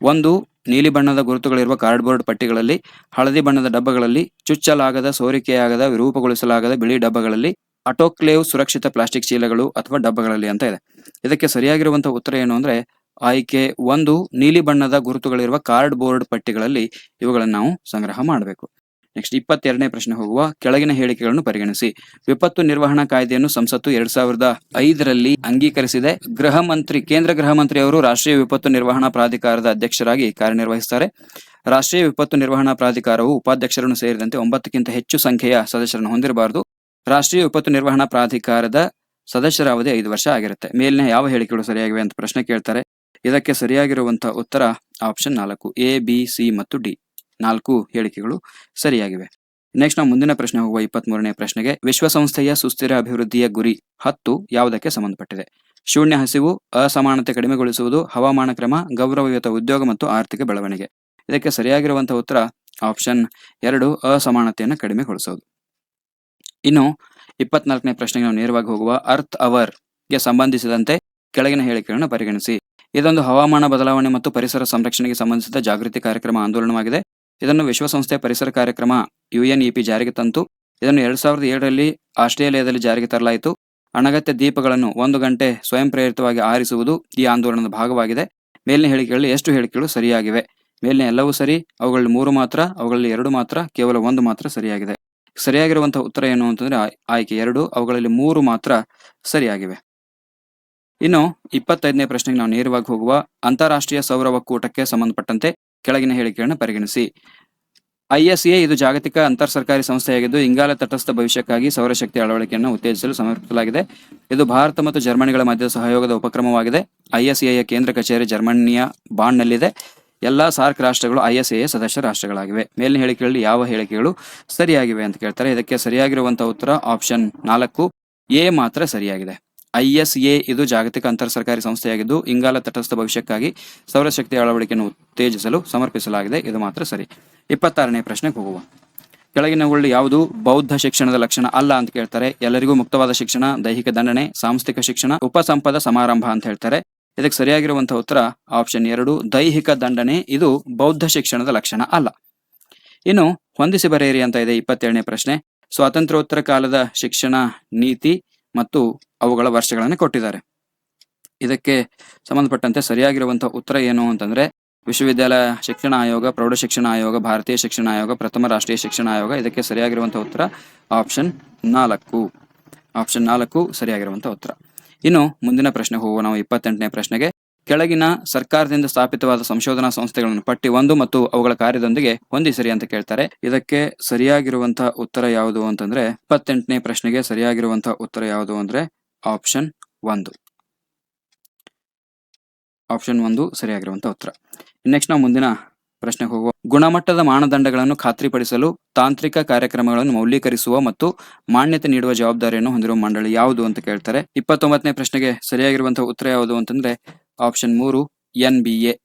S1: ಒಂದು, ನೀಲಿ ಬಣ್ಣದ ಗುರುತುಗಳಿರುವ ಕಾರ್ಡ್ಬೋರ್ಡ್ ಪಟ್ಟಿಗಳಲ್ಲಿ, ಹಳದಿ ಬಣ್ಣದ ಡಬ್ಬಗಳಲ್ಲಿ, ಚುಚ್ಚಲಾಗದ, ಸೋರಿಕೆಯಾಗದ, ವಿರೂಪಗೊಳಿಸಲಾಗದ ಬಿಳಿ ಡಬ್ಬಗಳಲ್ಲಿ ಅಟೋಕ್ಲೇವ್ ಸುರಕ್ಷಿತ ಪ್ಲಾಸ್ಟಿಕ್ ಚೀಲಗಳು ಅಥವಾ ಡಬ್ಬಗಳಲ್ಲಿ ಅಂತ ಇದೆ. ಇದಕ್ಕೆ ಸರಿಯಾಗಿರುವಂತಹ ಉತ್ತರ ಏನು ಅಂದ್ರೆ ಆಯ್ಕೆ ಒಂದು, ನೀಲಿ ಬಣ್ಣದ ಗುರುತುಗಳಿರುವ ಕಾರ್ಡ್ ಬೋರ್ಡ್ ಪಟ್ಟಿಗಳಲ್ಲಿ ಇವುಗಳನ್ನು ನಾವು ಸಂಗ್ರಹ ಮಾಡಬೇಕು. ನೆಕ್ಸ್ಟ್ ಇಪ್ಪತ್ತೆರಡನೇ ಪ್ರಶ್ನೆ ಹೋಗುವ. ಕೆಳಗಿನ ಹೇಳಿಕೆಗಳನ್ನು ಪರಿಗಣಿಸಿ. ವಿಪತ್ತು ನಿರ್ವಹಣಾ ಕಾಯ್ದೆಯನ್ನು ಸಂಸತ್ತು ಎರಡ್ ಸಾವಿರದ ಐದರಲ್ಲಿ ಅಂಗೀಕರಿಸಿದೆ. ಗೃಹ ಮಂತ್ರಿ, ಕೇಂದ್ರ ಗೃಹ ಮಂತ್ರಿ ಅವರು ರಾಷ್ಟ್ರೀಯ ವಿಪತ್ತು ನಿರ್ವಹಣಾ ಪ್ರಾಧಿಕಾರದ ಅಧ್ಯಕ್ಷರಾಗಿ ಕಾರ್ಯನಿರ್ವಹಿಸುತ್ತಾರೆ. ರಾಷ್ಟ್ರೀಯ ವಿಪತ್ತು ನಿರ್ವಹಣಾ ಪ್ರಾಧಿಕಾರವು ಉಪಾಧ್ಯಕ್ಷರನ್ನು ಸೇರಿದಂತೆ ಒಂಬತ್ತಕ್ಕಿಂತ ಹೆಚ್ಚು ಸಂಖ್ಯೆಯ ಸದಸ್ಯರನ್ನು ಹೊಂದಿರಬಾರದು. ರಾಷ್ಟ್ರೀಯ ವಿಪತ್ತು ನಿರ್ವಹಣಾ ಪ್ರಾಧಿಕಾರದ ಸದಸ್ಯರ ಅವಧಿ ಐದು ವರ್ಷ ಆಗಿರುತ್ತೆ. ಮೇಲಿನ ಯಾವ ಹೇಳಿಕೆಗಳು ಸರಿಯಾಗಿವೆ ಅಂತ ಪ್ರಶ್ನೆ ಕೇಳ್ತಾರೆ. ಇದಕ್ಕೆ ಸರಿಯಾಗಿರುವಂತಹ ಉತ್ತರ ಆಪ್ಷನ್ ನಾಲ್ಕು ಎ ಬಿ ಸಿ ಮತ್ತು ಡಿ ನಾಲ್ಕು ಹೇಳಿಕೆಗಳು ಸರಿಯಾಗಿವೆ. ನೆಕ್ಸ್ಟ್ ನಾವು ಮುಂದಿನ ಪ್ರಶ್ನೆ ಹೋಗುವ ಇಪ್ಪತ್ತ್ ಮೂರನೇ ಪ್ರಶ್ನೆಗೆ, ವಿಶ್ವಸಂಸ್ಥೆಯ ಸುಸ್ಥಿರ ಅಭಿವೃದ್ಧಿಯ ಗುರಿ ಹತ್ತು ಯಾವುದಕ್ಕೆ ಸಂಬಂಧಪಟ್ಟಿದೆ? ಶೂನ್ಯ ಹಸಿವು, ಅಸಮಾನತೆ ಕಡಿಮೆಗೊಳಿಸುವುದು, ಹವಾಮಾನ ಕ್ರಮ, ಗೌರವಯುತ ಉದ್ಯೋಗ ಮತ್ತು ಆರ್ಥಿಕ ಬೆಳವಣಿಗೆ. ಇದಕ್ಕೆ ಸರಿಯಾಗಿರುವಂತಹ ಉತ್ತರ ಆಪ್ಷನ್ ಎರಡು, ಅಸಮಾನತೆಯನ್ನು ಕಡಿಮೆಗೊಳಿಸುವುದು. ಇನ್ನು ಇಪ್ಪತ್ನಾಲ್ಕನೇ ಪ್ರಶ್ನೆಗೆ ನಾವು ನೇರವಾಗಿ ಹೋಗುವ ಅರ್ತ್ ಅವರ್ಗೆ ಸಂಬಂಧಿಸಿದಂತೆ ಕೆಳಗಿನ ಹೇಳಿಕೆಗಳನ್ನು ಪರಿಗಣಿಸಿ. ಇದೊಂದು ಹವಾಮಾನ ಬದಲಾವಣೆ ಮತ್ತು ಪರಿಸರ ಸಂರಕ್ಷಣೆಗೆ ಸಂಬಂಧಿಸಿದ ಜಾಗೃತಿ ಕಾರ್ಯಕ್ರಮ ಆಂದೋಲನವಾಗಿದೆ. ಇದನ್ನು ವಿಶ್ವಸಂಸ್ಥೆ ಪರಿಸರ ಕಾರ್ಯಕ್ರಮ ಯುಎನ್ಇಪಿ ಜಾರಿಗೆ ತಂತು. ಇದನ್ನು ಎರಡ್ ಸಾವಿರದ ಏಳರಲ್ಲಿ ಆಸ್ಟ್ರೇಲಿಯಾದಲ್ಲಿ ಜಾರಿಗೆ ತರಲಾಯಿತು. ಅನಗತ್ಯ ದೀಪಗಳನ್ನು ಒಂದು ಗಂಟೆ ಸ್ವಯಂ ಪ್ರೇರಿತವಾಗಿ ಆರಿಸುವುದು ಈ ಆಂದೋಲನದ ಭಾಗವಾಗಿದೆ. ಮೇಲಿನ ಹೇಳಿಕೆಗಳಲ್ಲಿ ಎಷ್ಟು ಹೇಳಿಕೆಗಳು ಸರಿಯಾಗಿವೆ? ಮೇಲಿನ ಎಲ್ಲವೂ ಸರಿ, ಅವುಗಳಲ್ಲಿ ಮೂರು ಮಾತ್ರ, ಅವುಗಳಲ್ಲಿ ಎರಡು ಮಾತ್ರ, ಕೇವಲ ಒಂದು ಮಾತ್ರ ಸರಿಯಾಗಿದೆ. ಸರಿಯಾಗಿರುವಂತಹ ಉತ್ತರ ಏನು ಅಂತಂದ್ರೆ ಆಯ್- ಆಯ್ಕೆ ಎರಡು, ಅವುಗಳಲ್ಲಿ ಮೂರು ಮಾತ್ರ ಸರಿಯಾಗಿವೆ. ಇನ್ನು ಇಪ್ಪತ್ತೈದನೇ ಪ್ರಶ್ನೆಗೆ ನಾವು ನೇರವಾಗಿ ಹೋಗುವ ಅಂತಾರಾಷ್ಟ್ರೀಯ ಸೌರ ಒಕ್ಕೂಟಕ್ಕೆ ಸಂಬಂಧಪಟ್ಟಂತೆ ಕೆಳಗಿನ ಹೇಳಿಕೆಯನ್ನು ಪರಿಗಣಿಸಿ. ಐಎಸ್ಎ ಇದು ಜಾಗತಿಕ ಅಂತರ್ ಸರ್ಕಾರಿ ಸಂಸ್ಥೆಯಾಗಿದ್ದು, ಇಂಗಾಲ ತಟಸ್ಥ ಭವಿಷ್ಯಕ್ಕಾಗಿ ಸೌರಶಕ್ತಿ ಅಳವಡಿಕೆಯನ್ನು ಉತ್ತೇಜಿಸಲು ಸಮರ್ಪಿಸಲಾಗಿದೆ ಇದು ಭಾರತ ಮತ್ತು ಜರ್ಮನಿಗಳ ಮಧ್ಯದ ಸಹಯೋಗದ ಉಪಕ್ರಮವಾಗಿದೆ. ಐಎಸ್ಎಯ ಕೇಂದ್ರ ಕಚೇರಿ ಜರ್ಮನಿಯ ಬಾಂಡ್ನಲ್ಲಿದೆ. ಎಲ್ಲಾ ಸಾರ್ಕ್ ರಾಷ್ಟ್ರಗಳು ಐಎಸ್ಎಯ ಸದಸ್ಯ ರಾಷ್ಟ್ರಗಳಾಗಿವೆ. ಮೇಲಿನ ಹೇಳಿಕೆಗಳಲ್ಲಿ ಯಾವ ಹೇಳಿಕೆಗಳು ಸರಿಯಾಗಿವೆ ಅಂತ ಕೇಳ್ತಾರೆ. ಇದಕ್ಕೆ ಸರಿಯಾಗಿರುವಂತಹ ಉತ್ತರ ಆಪ್ಷನ್ ನಾಲ್ಕು. ಎ ಮಾತ್ರ ಸರಿಯಾಗಿದೆ. ಐಎಸ್ಎ ಇದು ಜಾಗತಿಕ ಅಂತರ್ ಸರ್ಕಾರಿ ಸಂಸ್ಥೆಯಾಗಿದ್ದು, ಇಂಗಾಲ ತಟಸ್ಥ ಭವಿಷ್ಯಕ್ಕಾಗಿ ಸೌರಶಕ್ತಿ ಅಳವಡಿಕೆಯನ್ನು ಉತ್ತೇಜಿಸಲು ಸಮರ್ಪಿಸಲಾಗಿದೆ. ಇದು ಮಾತ್ರ ಸರಿ. ಇಪ್ಪತ್ತಾರನೇ ಪ್ರಶ್ನೆಗೆ ಹೋಗುವ. ಕೆಳಗಿನವುಗಳಲ್ಲಿ ಯಾವುದು? ಬೌದ್ಧ ಶಿಕ್ಷಣದ ಲಕ್ಷಣ ಅಲ್ಲ ಅಂತ ಕೇಳ್ತಾರೆ. ಎಲ್ಲರಿಗೂ ಮುಕ್ತವಾದ ಶಿಕ್ಷಣ, ದೈಹಿಕ ದಂಡನೆ, ಸಾಂಸ್ಥಿಕ ಶಿಕ್ಷಣ, ಉಪಸಂಪದ ಸಮಾರಂಭ ಅಂತ ಹೇಳ್ತಾರೆ. ಇದಕ್ಕೆ ಸರಿಯಾಗಿರುವಂತಹ ಉತ್ತರ ಆಪ್ಷನ್ ಎರಡು, ದೈಹಿಕ ದಂಡನೆ. ಇದು ಬೌದ್ಧ ಶಿಕ್ಷಣದ ಲಕ್ಷಣ ಅಲ್ಲ. ಇನ್ನು, ಹೊಂದಿಸಿ ಬರೆಯಿರಿ ಅಂತ ಇದೆ ಇಪ್ಪತ್ತೇಳನೇ ಪ್ರಶ್ನೆ. ಸ್ವಾತಂತ್ರ್ಯೋತ್ತರ ಕಾಲದ ಶಿಕ್ಷಣ ನೀತಿ ಮತ್ತು ಅವುಗಳ ವರ್ಷಗಳನ್ನು ಕೊಟ್ಟಿದ್ದಾರೆ. ಇದಕ್ಕೆ ಸಂಬಂಧಪಟ್ಟಂತೆ ಸರಿಯಾಗಿರುವಂತಹ ಉತ್ತರ ಏನು ಅಂತಂದ್ರೆ, ವಿಶ್ವವಿದ್ಯಾಲಯ ಶಿಕ್ಷಣ ಆಯೋಗ, ಪ್ರೌಢ ಶಿಕ್ಷಣ ಆಯೋಗ, ಭಾರತೀಯ ಶಿಕ್ಷಣ ಆಯೋಗ, ಪ್ರಥಮ ರಾಷ್ಟ್ರೀಯ ಶಿಕ್ಷಣ ಆಯೋಗ, ಇದಕ್ಕೆ ಸರಿಯಾಗಿರುವಂತಹ ಉತ್ತರ ಆಪ್ಷನ್ ನಾಲ್ಕು. ಆಪ್ಷನ್ ನಾಲ್ಕು ಸರಿಯಾಗಿರುವಂತಹ ಉತ್ತರ. ಇನ್ನು ಮುಂದಿನ ಪ್ರಶ್ನೆ ಹೋಗುವ ನಾವು ಇಪ್ಪತ್ತೆಂಟನೇ ಪ್ರಶ್ನೆಗೆ. ಕೆಳಗಿನ ಸರ್ಕಾರದಿಂದ ಸ್ಥಾಪಿತವಾದ ಸಂಶೋಧನಾ ಸಂಸ್ಥೆಗಳನ್ನು ಪಟ್ಟಿ ಒಂದು ಮತ್ತು ಅವುಗಳ ಕಾರ್ಯದೊಂದಿಗೆ ಹೊಂದಿಸಿರಿ ಅಂತ ಕೇಳ್ತಾರೆ. ಇದಕ್ಕೆ ಸರಿಯಾಗಿರುವಂತಹ ಉತ್ತರ ಯಾವುದು ಅಂತಂದ್ರೆ, ಇಪ್ಪತ್ತೆಂಟನೇ ಪ್ರಶ್ನೆಗೆ ಸರಿಯಾಗಿರುವಂತಹ ಉತ್ತರ ಯಾವುದು ಅಂದ್ರೆ ಆಪ್ಷನ್ ಒಂದು. ಆಪ್ಷನ್ ಒಂದು ಸರಿಯಾಗಿರುವಂತಹ ಉತ್ತರ. ನೆಕ್ಸ್ಟ್ ನಾವು ಮುಂದಿನ ಪ್ರಶ್ನೆಗೆ ಹೋಗುವ. ಗುಣಮಟ್ಟದ ಮಾನದಂಡಗಳನ್ನು ಖಾತ್ರಿಪಡಿಸಲು ತಾಂತ್ರಿಕ ಕಾರ್ಯಕ್ರಮಗಳನ್ನು ಮೌಲ್ಯೀಕರಿಸುವ ಮತ್ತು ಮಾನ್ಯತೆ ನೀಡುವ ಜವಾಬ್ದಾರಿಯನ್ನು ಹೊಂದಿರುವ ಮಂಡಳಿ ಯಾವುದು ಅಂತ ಕೇಳ್ತಾರೆ. ಇಪ್ಪತ್ತೊಂಬತ್ತನೇ ಪ್ರಶ್ನೆಗೆ ಸರಿಯಾಗಿರುವಂತಹ ಉತ್ತರ ಯಾವುದು ಅಂತಂದ್ರೆ ಆಪ್ಷನ್ ಮೂರು, N B A.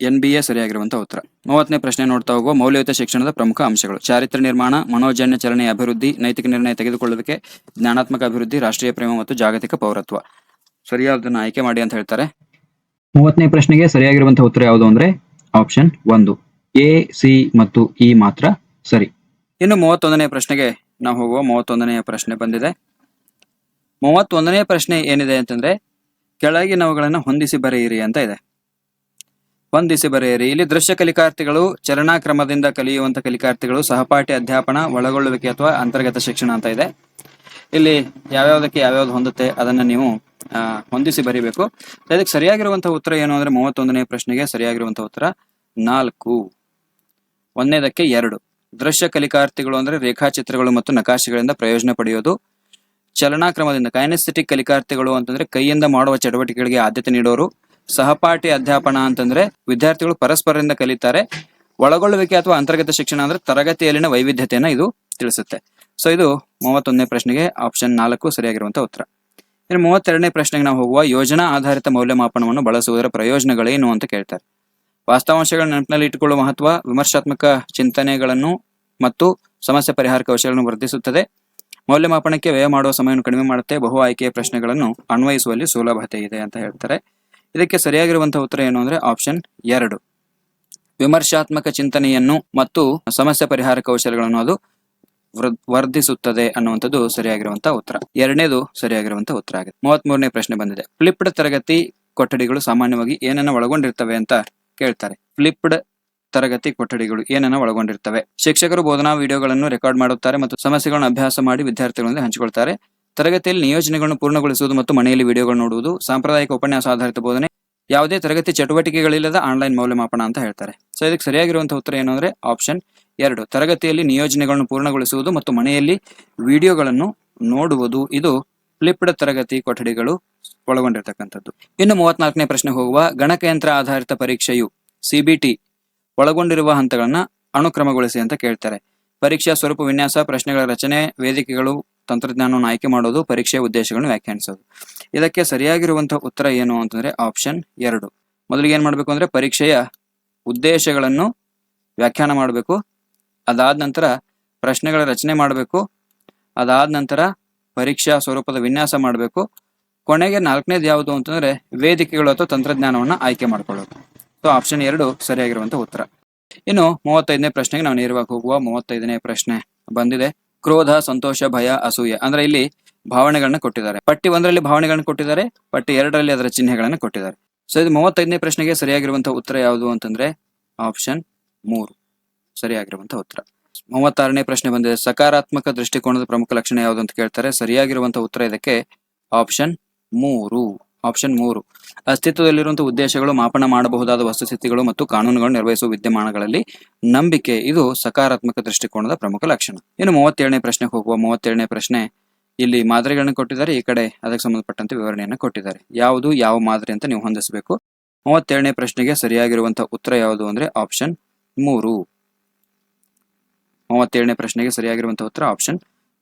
S1: N B A ಸರಿಯಾಗಿರುವಂತಹ ಉತ್ತರ. ಮೂವತ್ತನೇ ಪ್ರಶ್ನೆ ನೋಡ್ತಾ ಹೋಗುವ ಮೌಲ್ಯಯುತ ಶಿಕ್ಷಣದ ಪ್ರಮುಖ ಅಂಶಗಳು. ಚಾರಿತ್ರ ನಿರ್ಮಾಣ, ಮನೋಜನ್ಯ ಚಲನೆಯ ಅಭಿವೃದ್ಧಿ, ನೈತಿಕ ನಿರ್ಣಯ ತೆಗೆದುಕೊಳ್ಳುವುದಕ್ಕೆ ಜ್ಞಾನಾತ್ಮಕ ಅಭಿವೃದ್ಧಿ, ರಾಷ್ಟ್ರೀಯ ಪ್ರೇಮ ಮತ್ತು ಜಾಗತಿಕ ಪೌರತ್ವ. ಸರಿಯಾದನ್ನು ಆಯ್ಕೆ ಮಾಡಿ ಅಂತ ಹೇಳ್ತಾರೆ. ಮೂವತ್ತನೇ ಪ್ರಶ್ನೆಗೆ ಸರಿಯಾಗಿರುವಂತಹ ಉತ್ತರ ಯಾವುದು ಅಂದ್ರೆ ಆಪ್ಷನ್ ಒಂದು. ಎ, ಸಿ ಮತ್ತು ಇ ಮಾತ್ರ ಸರಿ. ಇನ್ನು ಮೂವತ್ತೊಂದನೇ ಪ್ರಶ್ನೆಗೆ ನಾವು ಹೋಗುವ ಮೂವತ್ತೊಂದನೆಯ ಪ್ರಶ್ನೆ ಬಂದಿದೆ. ಮೂವತ್ತೊಂದನೇ ಪ್ರಶ್ನೆ ಏನಿದೆ ಅಂತಂದ್ರೆ ಕೆಳಗಿನವುಗಳನ್ನ ಹೊಂದಿಸಿ ಬರೆಯಿರಿ ಅಂತ ಇದೆ. ಹೊಂದಿಸಿ ಬರೆಯಿರಿ. ಇಲ್ಲಿ ದೃಶ್ಯ ಕಲಿಕಾರ್ಥಿಗಳು, ಚರಣಾಕ್ರಮದಿಂದ ಕಲಿಯುವಂತ ಕಲಿಕಾರ್ಥಿಗಳು, ಸಹಪಾಠಿ ಅಧ್ಯಾಪನ, ಒಳಗೊಳ್ಳುವಿಕೆ ಅಥವಾ ಅಂತರ್ಗತ ಶಿಕ್ಷಣ ಅಂತ ಇದೆ. ಇಲ್ಲಿ ಯಾವ್ಯಾವ್ದಕ್ಕೆ ಯಾವ್ಯಾವ್ದು ಹೊಂದುತ್ತೆ ಅದನ್ನ ನೀವು ಹೊಂದಿಸಿ ಬರೀಬೇಕು. ಅದಕ್ಕೆ ಸರಿಯಾಗಿರುವಂತಹ ಉತ್ತರ ಏನು ಅಂದ್ರೆ ಮೂವತ್ತೊಂದನೇ ಪ್ರಶ್ನೆಗೆ ಸರಿಯಾಗಿರುವಂತಹ ಉತ್ತರ ನಾಲ್ಕು. ಒಂದನೇದಕ್ಕೆ ಎರಡು. ದೃಶ್ಯ ಕಲಿಕಾರ್ಥಿಗಳು ಅಂದ್ರೆ ರೇಖಾಚಿತ್ರಗಳು ಮತ್ತು ನಕಾಶೆಗಳಿಂದ ಪ್ರಯೋಜನ ಪಡೆಯೋದು ಚಲನಾಕ್ರಮದಿಂದ ಕೈನೆಸ್ಥೆಟಿಕ್ ಕಲಿಕಾರ್ಥಿಗಳು ಅಂತಂದ್ರೆ ಕೈಯಿಂದ ಮಾಡುವ ಚಟುವಟಿಕೆಗಳಿಗೆ ಆದ್ಯತೆ ನೀಡೋರು, ಸಹಪಾಠಿ ಅಧ್ಯಾಪನ ಅಂತಂದ್ರೆ ವಿದ್ಯಾರ್ಥಿಗಳು ಪರಸ್ಪರರಿಂದ ಕಲಿತಾರೆ, ಒಳಗೊಳ್ಳುವಿಕೆ ಅಥವಾ ಅಂತರ್ಗತ ಶಿಕ್ಷಣ ಅಂದ್ರೆ ತರಗತಿಯಲ್ಲಿನ ವೈವಿಧ್ಯತೆಯನ್ನ ಇದು ತಿಳಿಸುತ್ತೆ. ಸೊ ಇದು ಮೂವತ್ತೊಂದನೇ ಪ್ರಶ್ನೆಗೆ ಆಪ್ಷನ್ ನಾಲ್ಕು ಸರಿಯಾಗಿರುವಂತಹ ಉತ್ತರ. ಇನ್ನು ಮೂವತ್ತೆರಡನೇ ಪ್ರಶ್ನೆಗೆ ನಾವು ಹೋಗುವ ಯೋಜನಾ ಆಧಾರಿತ ಮೌಲ್ಯಮಾಪನವನ್ನು ಬಳಸುವುದರ ಪ್ರಯೋಜನಗಳೇನು ಅಂತ ಕೇಳ್ತಾರೆ. ವಾಸ್ತವಾಂಶಗಳ ನೆನಪಿನಲ್ಲಿ ಇಟ್ಟುಕೊಳ್ಳುವ ಮಹತ್ವ, ವಿಮರ್ಶಾತ್ಮಕ ಚಿಂತನೆಗಳನ್ನು ಮತ್ತು ಸಮಸ್ಯೆ ಪರಿಹಾರ ಕೌಶಲ್ಯಗಳನ್ನು ವರ್ಧಿಸುತ್ತದೆ. ಮೌಲ್ಯಮಾಪನಕ್ಕೆ ವ್ಯಯ ಮಾಡುವ ಸಮಯವನ್ನು ಕಡಿಮೆ ಮಾಡುತ್ತೆ. ಬಹು ಆಯ್ಕೆಯ ಪ್ರಶ್ನೆಗಳನ್ನು ಅನ್ವಯಿಸುವಲ್ಲಿ ಸುಲಭತೆ ಇದೆ ಅಂತ ಹೇಳ್ತಾರೆ. ಇದಕ್ಕೆ ಸರಿಯಾಗಿರುವಂತಹ ಉತ್ತರ ಏನು ಅಂದ್ರೆ ಆಪ್ಷನ್ ಎರಡು. ವಿಮರ್ಶಾತ್ಮಕ ಚಿಂತನೆಯನ್ನು ಮತ್ತು ಸಮಸ್ಯೆ ಪರಿಹಾರ ಕೌಶಲ್ಯಗಳನ್ನು ಅದು ವರ್ಧಿಸುತ್ತದೆ ಅನ್ನುವಂಥದ್ದು ಸರಿಯಾಗಿರುವಂತಹ ಉತ್ತರ. ಎರಡನೇದು ಸರಿಯಾಗಿರುವಂತಹ ಉತ್ತರ ಆಗಿದೆ. ಮೂವತ್ತ್ ಮೂರನೇ ಪ್ರಶ್ನೆ ಬಂದಿದೆ. ಫ್ಲಿಪ್ಡ್ ತರಗತಿ ಕೊಠಡಿಗಳು ಸಾಮಾನ್ಯವಾಗಿ ಏನನ್ನ ಒಳಗೊಂಡಿರ್ತವೆ ಅಂತ ಕೇಳ್ತಾರೆ. ಫ್ಲಿಪ್ಡ್ ತರಗತಿ ಕೊಠಡಿಗಳು ಏನನ್ನ ಒಳಗೊಂಡಿರ್ತವೆ. ಶಿಕ್ಷಕರು ಬೋಧನಾ ವಿಡಿಯೋಗಳನ್ನು ರೆಕಾರ್ಡ್ ಮಾಡುತ್ತಾರೆ ಮತ್ತು ಸಮಸ್ಯೆಗಳನ್ನು ಅಭ್ಯಾಸ ಮಾಡಿ ವಿದ್ಯಾರ್ಥಿಗಳೊಂದಿಗೆ ಹಂಚಿಕೊಳ್ತಾರೆ. ತರಗತಿಯಲ್ಲಿ ನಿಯೋಜನೆಗಳನ್ನು ಪೂರ್ಣಗೊಳಿಸುವುದು ಮತ್ತು ಮನೆಯಲ್ಲಿ ವಿಡಿಯೋಗಳು ನೋಡುವುದು, ಸಾಂಪ್ರದಾಯಿಕ ಉಪನ್ಯಾಸ ಆಧಾರಿತ ಬೋಧನೆ, ಯಾವುದೇ ತರಗತಿ ಚಟುವಟಿಕೆಗಳಿಲ್ಲದ ಆನ್ಲೈನ್ ಮೌಲ್ಯಮಾಪನ ಅಂತ ಹೇಳ್ತಾರೆ. ಸೊ, ಇದಕ್ಕೆ ಸರಿಯಾಗಿರುವಂತಹ ಉತ್ತರ ಏನು ಅಂದ್ರೆ ಆಪ್ಷನ್ ಎರಡು. ತರಗತಿಯಲ್ಲಿ ನಿಯೋಜನೆಗಳನ್ನು ಪೂರ್ಣಗೊಳಿಸುವುದು ಮತ್ತು ಮನೆಯಲ್ಲಿ ವಿಡಿಯೋಗಳನ್ನು ನೋಡುವುದು. ಇದು ಫ್ಲಿಪ್ಡ್ ತರಗತಿ ಕೊಠಡಿಗಳು ಒಳಗೊಂಡಿರ್ತಕ್ಕಂಥದ್ದು. ಇನ್ನು ಮೂವತ್ನಾಲ್ಕನೇ ಪ್ರಶ್ನೆ ಹೋಗುವ ಗಣಕಯಂತ್ರ ಆಧಾರಿತ ಪರೀಕ್ಷೆಯು ಸಿಬಿಟಿ ಒಳಗೊಂಡಿರುವ ಹಂತಗಳನ್ನ ಅನುಕ್ರಮಗೊಳಿಸಿ ಅಂತ ಕೇಳ್ತಾರೆ. ಪರೀಕ್ಷಾ ಸ್ವರೂಪ ವಿನ್ಯಾಸ, ಪ್ರಶ್ನೆಗಳ ರಚನೆ, ವೇದಿಕೆಗಳು, ತಂತ್ರಜ್ಞಾನವನ್ನು ಆಯ್ಕೆ ಮಾಡೋದು, ಪರೀಕ್ಷೆಯ ಉದ್ದೇಶಗಳನ್ನು ವ್ಯಾಖ್ಯಾನಿಸೋದು. ಇದಕ್ಕೆ ಸರಿಯಾಗಿರುವಂತಹ ಉತ್ತರ ಏನು ಅಂತಂದ್ರೆ ಆಪ್ಷನ್ ಎರಡು. ಮೊದಲಿಗೆ ಏನ್ ಮಾಡಬೇಕು ಅಂದ್ರೆ ಪರೀಕ್ಷೆಯ ಉದ್ದೇಶಗಳನ್ನು ವ್ಯಾಖ್ಯಾನ ಮಾಡಬೇಕು. ಅದಾದ ನಂತರ ಪ್ರಶ್ನೆಗಳ ರಚನೆ ಮಾಡಬೇಕು. ಅದಾದ ನಂತರ ಪರೀಕ್ಷಾ ಸ್ವರೂಪದ ವಿನ್ಯಾಸ ಮಾಡಬೇಕು. ಕೊನೆಗೆ ನಾಲ್ಕನೇದು ಯಾವುದು ಅಂತಂದ್ರೆ ವೇದಿಕೆಗಳು ಅಥವಾ ತಂತ್ರಜ್ಞಾನವನ್ನು ಆಯ್ಕೆ ಮಾಡ್ಕೊಳ್ಳೋದು. ಸೊ ಆಪ್ಷನ್ ಎರಡು ಸರಿಯಾಗಿರುವಂತಹ ಉತ್ತರ. ಇನ್ನು ಮೂವತ್ತೈದನೇ ಪ್ರಶ್ನೆಗೆ ನಾವು ನೇರವಾಗಿ ಹೋಗುವ ಮೂವತ್ತೈದನೇ ಪ್ರಶ್ನೆ ಬಂದಿದೆ. ಕ್ರೋಧ, ಸಂತೋಷ, ಭಯ, ಅಸೂಯೆ ಅಂದ್ರೆ ಇಲ್ಲಿ ಭಾವನೆಗಳನ್ನ ಕೊಟ್ಟಿದ್ದಾರೆ. ಪಟ್ಟಿ ಒಂದರಲ್ಲಿ ಭಾವನೆಗಳನ್ನು ಕೊಟ್ಟಿದ್ದಾರೆ, ಪಟ್ಟಿ ಎರಡರಲ್ಲಿ ಅದರ ಚಿಹ್ನೆಗಳನ್ನ ಕೊಟ್ಟಿದ್ದಾರೆ. ಸೊ ಇದು ಮೂವತ್ತೈದನೇ ಪ್ರಶ್ನೆಗೆ ಸರಿಯಾಗಿರುವಂತಹ ಉತ್ತರ ಯಾವುದು ಅಂತಂದ್ರೆ ಆಪ್ಷನ್ ಮೂರು ಸರಿಯಾಗಿರುವಂತಹ ಉತ್ತರ. ಮೂವತ್ತಾರನೇ ಪ್ರಶ್ನೆ ಬಂದಿದೆ. ಸಕಾರಾತ್ಮಕ ದೃಷ್ಟಿಕೋನದ ಪ್ರಮುಖ ಲಕ್ಷಣ ಯಾವುದು ಅಂತ ಕೇಳ್ತಾರೆ. ಸರಿಯಾಗಿರುವಂತಹ ಉತ್ತರ ಇದಕ್ಕೆ ಆಪ್ಷನ್ ಮೂರು. ಆಪ್ಷನ್ ಮೂರು. ಅಸ್ತಿತ್ವದಲ್ಲಿರುವಂತಹ ಉದ್ದೇಶಗಳು ಮಾಪನ ಮಾಡಬಹುದಾದ ವಸ್ತುಸ್ಥಿತಿಗಳು ಮತ್ತು ಕಾನೂನುಗಳು ನಿರ್ವಹಿಸುವ ವಿದ್ಯಮಾನಗಳಲ್ಲಿ ನಂಬಿಕೆ, ಇದು ಸಕಾರಾತ್ಮಕ ದೃಷ್ಟಿಕೋನದ ಪ್ರಮುಖ ಲಕ್ಷಣ. ಇನ್ನು ಮೂವತ್ತೇಳನೇ ಪ್ರಶ್ನೆಗೆ ಹೋಗುವ ಮೂವತ್ತೇಳನೇ ಪ್ರಶ್ನೆ, ಇಲ್ಲಿ ಮಾದರಿಗಳನ್ನು ಕೊಟ್ಟಿದ್ದಾರೆ, ಈ ಕಡೆ ಅದಕ್ಕೆ ಸಂಬಂಧಪಟ್ಟಂತೆ ವಿವರಣೆಯನ್ನು ಕೊಟ್ಟಿದ್ದಾರೆ. ಯಾವುದು, ಯಾವ ಮಾದರಿ ಅಂತ ನೀವು ಹೊಂದಿಸಬೇಕು. ಮೂವತ್ತೇಳನೇ ಪ್ರಶ್ನೆಗೆ ಸರಿಯಾಗಿರುವಂತಹ ಉತ್ತರ ಯಾವುದು ಅಂದ್ರೆ ಆಪ್ಷನ್ ಮೂರು. ಮೂವತ್ತೇಳನೇ ಪ್ರಶ್ನೆಗೆ ಸರಿಯಾಗಿರುವಂತಹ ಉತ್ತರ ಆಪ್ಷನ್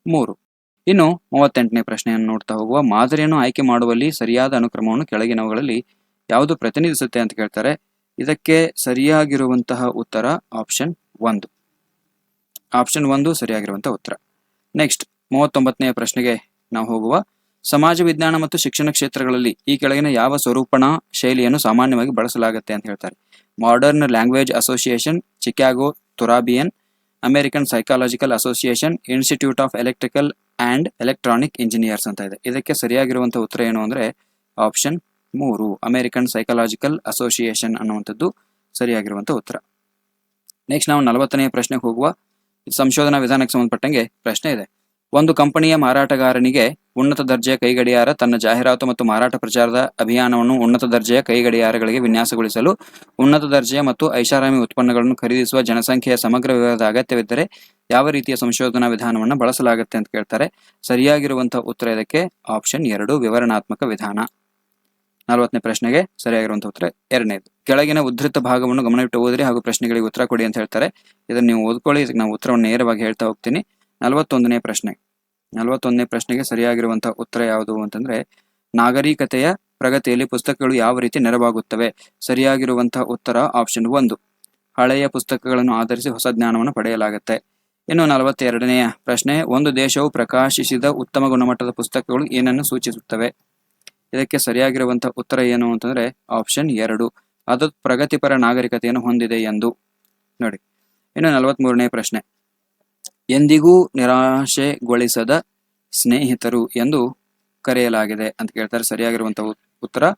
S1: ಮೂರು. ಇನ್ನು ಮೂವತ್ತೆಂಟನೇ ಪ್ರಶ್ನೆಯನ್ನು ನೋಡ್ತಾ ಹೋಗುವ, ಮಾದರಿಯನ್ನು ಆಯ್ಕೆ ಮಾಡುವಲ್ಲಿ ಸರಿಯಾದ ಅನುಕ್ರಮವನ್ನು ಕೆಳಗಿನವುಗಳಲ್ಲಿ ಯಾವುದು ಪ್ರತಿನಿಧಿಸುತ್ತೆ ಅಂತ ಕೇಳ್ತಾರೆ. ಇದಕ್ಕೆ ಸರಿಯಾಗಿರುವಂತಹ ಉತ್ತರ ಆಪ್ಷನ್ ಒಂದು. ಆಪ್ಷನ್ ಒಂದು ಸರಿಯಾಗಿರುವಂತಹ ಉತ್ತರ. ನೆಕ್ಸ್ಟ್ ಮೂವತ್ತೊಂಬತ್ತನೆಯ ಪ್ರಶ್ನೆಗೆ ನಾವು ಹೋಗುವ. ಸಮಾಜ ವಿಜ್ಞಾನ ಮತ್ತು ಶಿಕ್ಷಣ ಕ್ಷೇತ್ರಗಳಲ್ಲಿ ಈ ಕೆಳಗಿನ ಯಾವ ಸ್ವರೂಪಣ ಶೈಲಿಯನ್ನು ಸಾಮಾನ್ಯವಾಗಿ ಬಳಸಲಾಗುತ್ತೆ ಅಂತ ಹೇಳ್ತಾರೆ. Modern Language Association Chicago Turabian American Psychological Association Institute of Electrical and Electronic Engineers ಅಂತ ಇದೆ. ಇದಕ್ಕೆ ಸರಿಯಾಗಿರುವಂಥ ಉತ್ತರ ಏನು ಅಂದ್ರೆ ಆಪ್ಷನ್ ಮೂರು ಅಮೆರಿಕನ್ ಸೈಕಾಲಜಿಕಲ್ ಅಸೋಸಿಯೇಷನ್ ಅನ್ನುವಂಥದ್ದು ಸರಿಯಾಗಿರುವಂಥ ಉತ್ತರ. ನೆಕ್ಸ್ಟ್ ನಾವು ನಲವತ್ತನೆಯ ಪ್ರಶ್ನೆಗೆ ಹೋಗುವ. ಸಂಶೋಧನಾ ವಿಧಾನಕ್ಕೆ ಸಂಬಂಧಪಟ್ಟಂಗೆ ಪ್ರಶ್ನೆ ಇದೆ. ಒಂದು ಕಂಪನಿಯ ಮಾರಾಟಗಾರನಿಗೆ ಉನ್ನತ ದರ್ಜೆಯ ಕೈಗಡಿಯಾರ ತನ್ನ ಜಾಹೀರಾತು ಮತ್ತು ಮಾರಾಟ ಪ್ರಚಾರದ ಅಭಿಯಾನವನ್ನು ಉನ್ನತ ದರ್ಜೆಯ ಕೈಗಡಿಯಾರಗಳಿಗೆ ವಿನ್ಯಾಸಗೊಳಿಸಲು, ಉನ್ನತ ದರ್ಜೆಯ ಮತ್ತು ಐಷಾರಾಮಿ ಉತ್ಪನ್ನಗಳನ್ನು ಖರೀದಿಸುವ ಜನಸಂಖ್ಯೆಯ ಸಮಗ್ರ ವಿವರದ ಅಗತ್ಯವಿದ್ದರೆ ಯಾವ ರೀತಿಯ ಸಂಶೋಧನಾ ವಿಧಾನವನ್ನು ಬಳಸಲಾಗುತ್ತೆ ಅಂತ ಕೇಳ್ತಾರೆ. ಸರಿಯಾಗಿರುವಂತಹ ಉತ್ತರ ಇದಕ್ಕೆ ಆಪ್ಷನ್ ಎರಡು, ವಿವರಣಾತ್ಮಕ ವಿಧಾನ. ನಲವತ್ತನೇ ಪ್ರಶ್ನೆಗೆ ಸರಿಯಾಗಿರುವಂತಹ ಉತ್ತರ ಎರಡನೇದು. ಕೆಳಗಿನ ಉದ್ಧೃತ ಭಾಗವನ್ನು ಗಮನವಿಟ್ಟು ಓದಿರಿ ಹಾಗೂ ಪ್ರಶ್ನೆಗಳಿಗೆ ಉತ್ತರ ಕೊಡಿ ಅಂತ ಹೇಳ್ತಾರೆ. ಇದನ್ನು ನೀವು ಓದ್ಕೊಳ್ಳಿ, ಇದಕ್ಕೆ ನಾವು ಉತ್ತರವನ್ನು ನೇರವಾಗಿ ಹೇಳ್ತಾ ಹೋಗ್ತೀನಿ. ನಲವತ್ತೊಂದನೇ ಪ್ರಶ್ನೆ. ನಲವತ್ತೊಂದನೇ ಪ್ರಶ್ನೆಗೆ ಸರಿಯಾಗಿರುವಂತಹ ಉತ್ತರ ಯಾವುದು ಅಂತಂದ್ರೆ, ನಾಗರಿಕತೆಯ ಪ್ರಗತಿಯಲ್ಲಿ ಪುಸ್ತಕಗಳು ಯಾವ ರೀತಿ ನೆರವಾಗುತ್ತವೆ? ಸರಿಯಾಗಿರುವಂತಹ ಉತ್ತರ ಆಪ್ಷನ್ ಒಂದು. ಹಳೆಯ ಪುಸ್ತಕಗಳನ್ನು ಆಧರಿಸಿ ಹೊಸ ಜ್ಞಾನವನ್ನು ಪಡೆಯಲಾಗುತ್ತೆ. ಇನ್ನು ನಲವತ್ತೆರಡನೆಯ ಪ್ರಶ್ನೆ, ಒಂದು ದೇಶವು ಪ್ರಕಾಶಿಸಿದ ಉತ್ತಮ ಗುಣಮಟ್ಟದ ಪುಸ್ತಕಗಳು ಏನನ್ನು ಸೂಚಿಸುತ್ತವೆ? ಇದಕ್ಕೆ ಸರಿಯಾಗಿರುವಂತಹ ಉತ್ತರ ಏನು ಅಂತಂದ್ರೆ, ಆಪ್ಷನ್ ಎರಡು. ಅದು ಪ್ರಗತಿಪರ ನಾಗರಿಕತೆಯನ್ನು ಹೊಂದಿದೆ ಎಂದು. ನೋಡಿ. ಇನ್ನು ನಲವತ್ಮೂರನೇ ಪ್ರಶ್ನೆ ಎಂದಿಗೂ ನಿರಾಶೆಗೊಳಿಸದ ಸ್ನೇಹಿತರು ಎಂದು ಕರೆಯಲಾಗಿದೆ ಅಂತ ಕೇಳ್ತಾರೆ. ಸರಿಯಾಗಿರುವಂತಹ ಉತ್ತರ,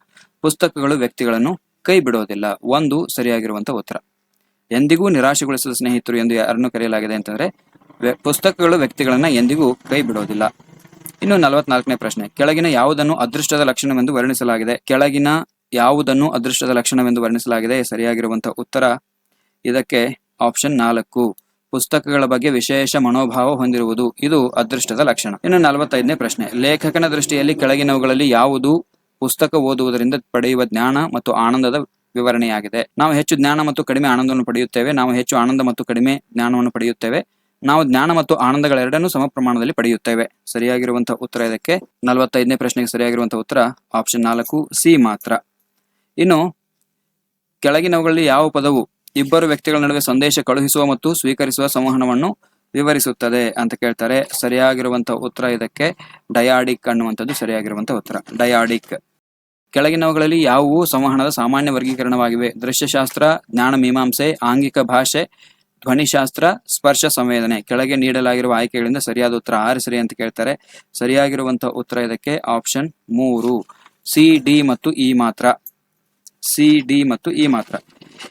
S1: ಪುಸ್ತಕಗಳು ವ್ಯಕ್ತಿಗಳನ್ನು ಕೈ ಬಿಡೋದಿಲ್ಲ. ಒಂದು ಸರಿಯಾಗಿರುವಂತಹ ಉತ್ತರ. ಎಂದಿಗೂ ನಿರಾಶೆಗೊಳಿಸದ ಸ್ನೇಹಿತರು ಎಂದು ಯಾರನ್ನು ಕರೆಯಲಾಗಿದೆ ಅಂತಂದ್ರೆ ಪುಸ್ತಕಗಳು ವ್ಯಕ್ತಿಗಳನ್ನ ಎಂದಿಗೂ ಕೈ ಬಿಡೋದಿಲ್ಲ. ಇನ್ನು ನಲವತ್ನಾಲ್ಕನೇ ಪ್ರಶ್ನೆ. ಕೆಳಗಿನ ಯಾವುದನ್ನು ಅದೃಷ್ಟದ ಲಕ್ಷಣವೆಂದು ವರ್ಣಿಸಲಾಗಿದೆ? ಕೆಳಗಿನ ಯಾವುದನ್ನು ಅದೃಷ್ಟದ ಲಕ್ಷಣವೆಂದು ವರ್ಣಿಸಲಾಗಿದೆ? ಸರಿಯಾಗಿರುವಂತಹ ಉತ್ತರ. ಇದಕ್ಕೆ ಆಪ್ಷನ್ ನಾಲ್ಕು. ಪುಸ್ತಕಗಳ ಬಗ್ಗೆ ವಿಶೇಷ ಮನೋಭಾವ ಹೊಂದಿರುವುದು ಇದು ಅದೃಷ್ಟದ ಲಕ್ಷಣ. ಇನ್ನು ನಲವತ್ತೈದನೇ ಪ್ರಶ್ನೆ. ಲೇಖಕನ ದೃಷ್ಟಿಯಲ್ಲಿ ಕೆಳಗಿನವುಗಳಲ್ಲಿ ಯಾವುದು ಪುಸ್ತಕ ಓದುವುದರಿಂದ ಪಡೆಯುವ ಜ್ಞಾನ ಮತ್ತು ಆನಂದದ ವಿವರಣೆಯಾಗಿದೆ. ನಾವು ಹೆಚ್ಚು ಜ್ಞಾನ ಮತ್ತು ಕಡಿಮೆ ಆನಂದವನ್ನು ಪಡೆಯುತ್ತೇವೆ. ನಾವು ಹೆಚ್ಚು ಆನಂದ ಮತ್ತು ಕಡಿಮೆ ಜ್ಞಾನವನ್ನು ಪಡೆಯುತ್ತೇವೆ. ನಾವು ಜ್ಞಾನ ಮತ್ತು ಆನಂದಗಳೆರಡನ್ನೂ ಸಮ ಪ್ರಮಾಣದಲ್ಲಿ ಪಡೆಯುತ್ತೇವೆ. ಸರಿಯಾಗಿರುವಂತಹ ಉತ್ತರ ಇದಕ್ಕೆ. ನಲವತ್ತೈದನೇ ಪ್ರಶ್ನೆಗೆ ಸರಿಯಾಗಿರುವಂತಹ ಉತ್ತರ ಆಪ್ಷನ್ ನಾಲ್ಕು, ಸಿ ಮಾತ್ರ. ಇನ್ನು ಕೆಳಗಿನವುಗಳಲ್ಲಿ ಯಾವ ಪದವು ಇಬ್ಬರು ವ್ಯಕ್ತಿಗಳ ನಡುವೆ ಸಂದೇಶ ಕಳುಹಿಸುವ ಮತ್ತು ಸ್ವೀಕರಿಸುವ ಸಂವಹನವನ್ನು ವಿವರಿಸುತ್ತದೆ ಅಂತ ಕೇಳ್ತಾರೆ. ಸರಿಯಾಗಿರುವಂತಹ ಉತ್ತರ ಇದಕ್ಕೆ. ಡಯಾಡಿಕ್ ಅನ್ನುವಂಥದ್ದು ಸರಿಯಾಗಿರುವಂತಹ ಉತ್ತರ. ಡಯಾಡಿಕ್. ಕೆಳಗಿನವುಗಳಲ್ಲಿ ಯಾವುವು ಸಂವಹನದ ಸಾಮಾನ್ಯ ವರ್ಗೀಕರಣವಾಗಿವೆ. ದೃಶ್ಯಶಾಸ್ತ್ರ, ಜ್ಞಾನ ಮೀಮಾಂಸೆ, ಆಂಗಿಕ ಭಾಷೆ, ಧ್ವನಿಶಾಸ್ತ್ರ, ಸ್ಪರ್ಶ ಸಂವೇದನೆ. ಕೆಳಗೆ ನೀಡಲಾಗಿರುವ ಆಯ್ಕೆಗಳಿಂದ ಸರಿಯಾದ ಉತ್ತರ ಆರು ಸರಿ ಅಂತ ಕೇಳ್ತಾರೆ. ಸರಿಯಾಗಿರುವಂತಹ ಉತ್ತರ ಇದಕ್ಕೆ ಆಪ್ಷನ್ ಮೂರು. ಸಿ, ಡಿ ಮತ್ತು ಇ ಮಾತ್ರ. ಸಿ, ಡಿ ಮತ್ತು ಇ ಮಾತ್ರ.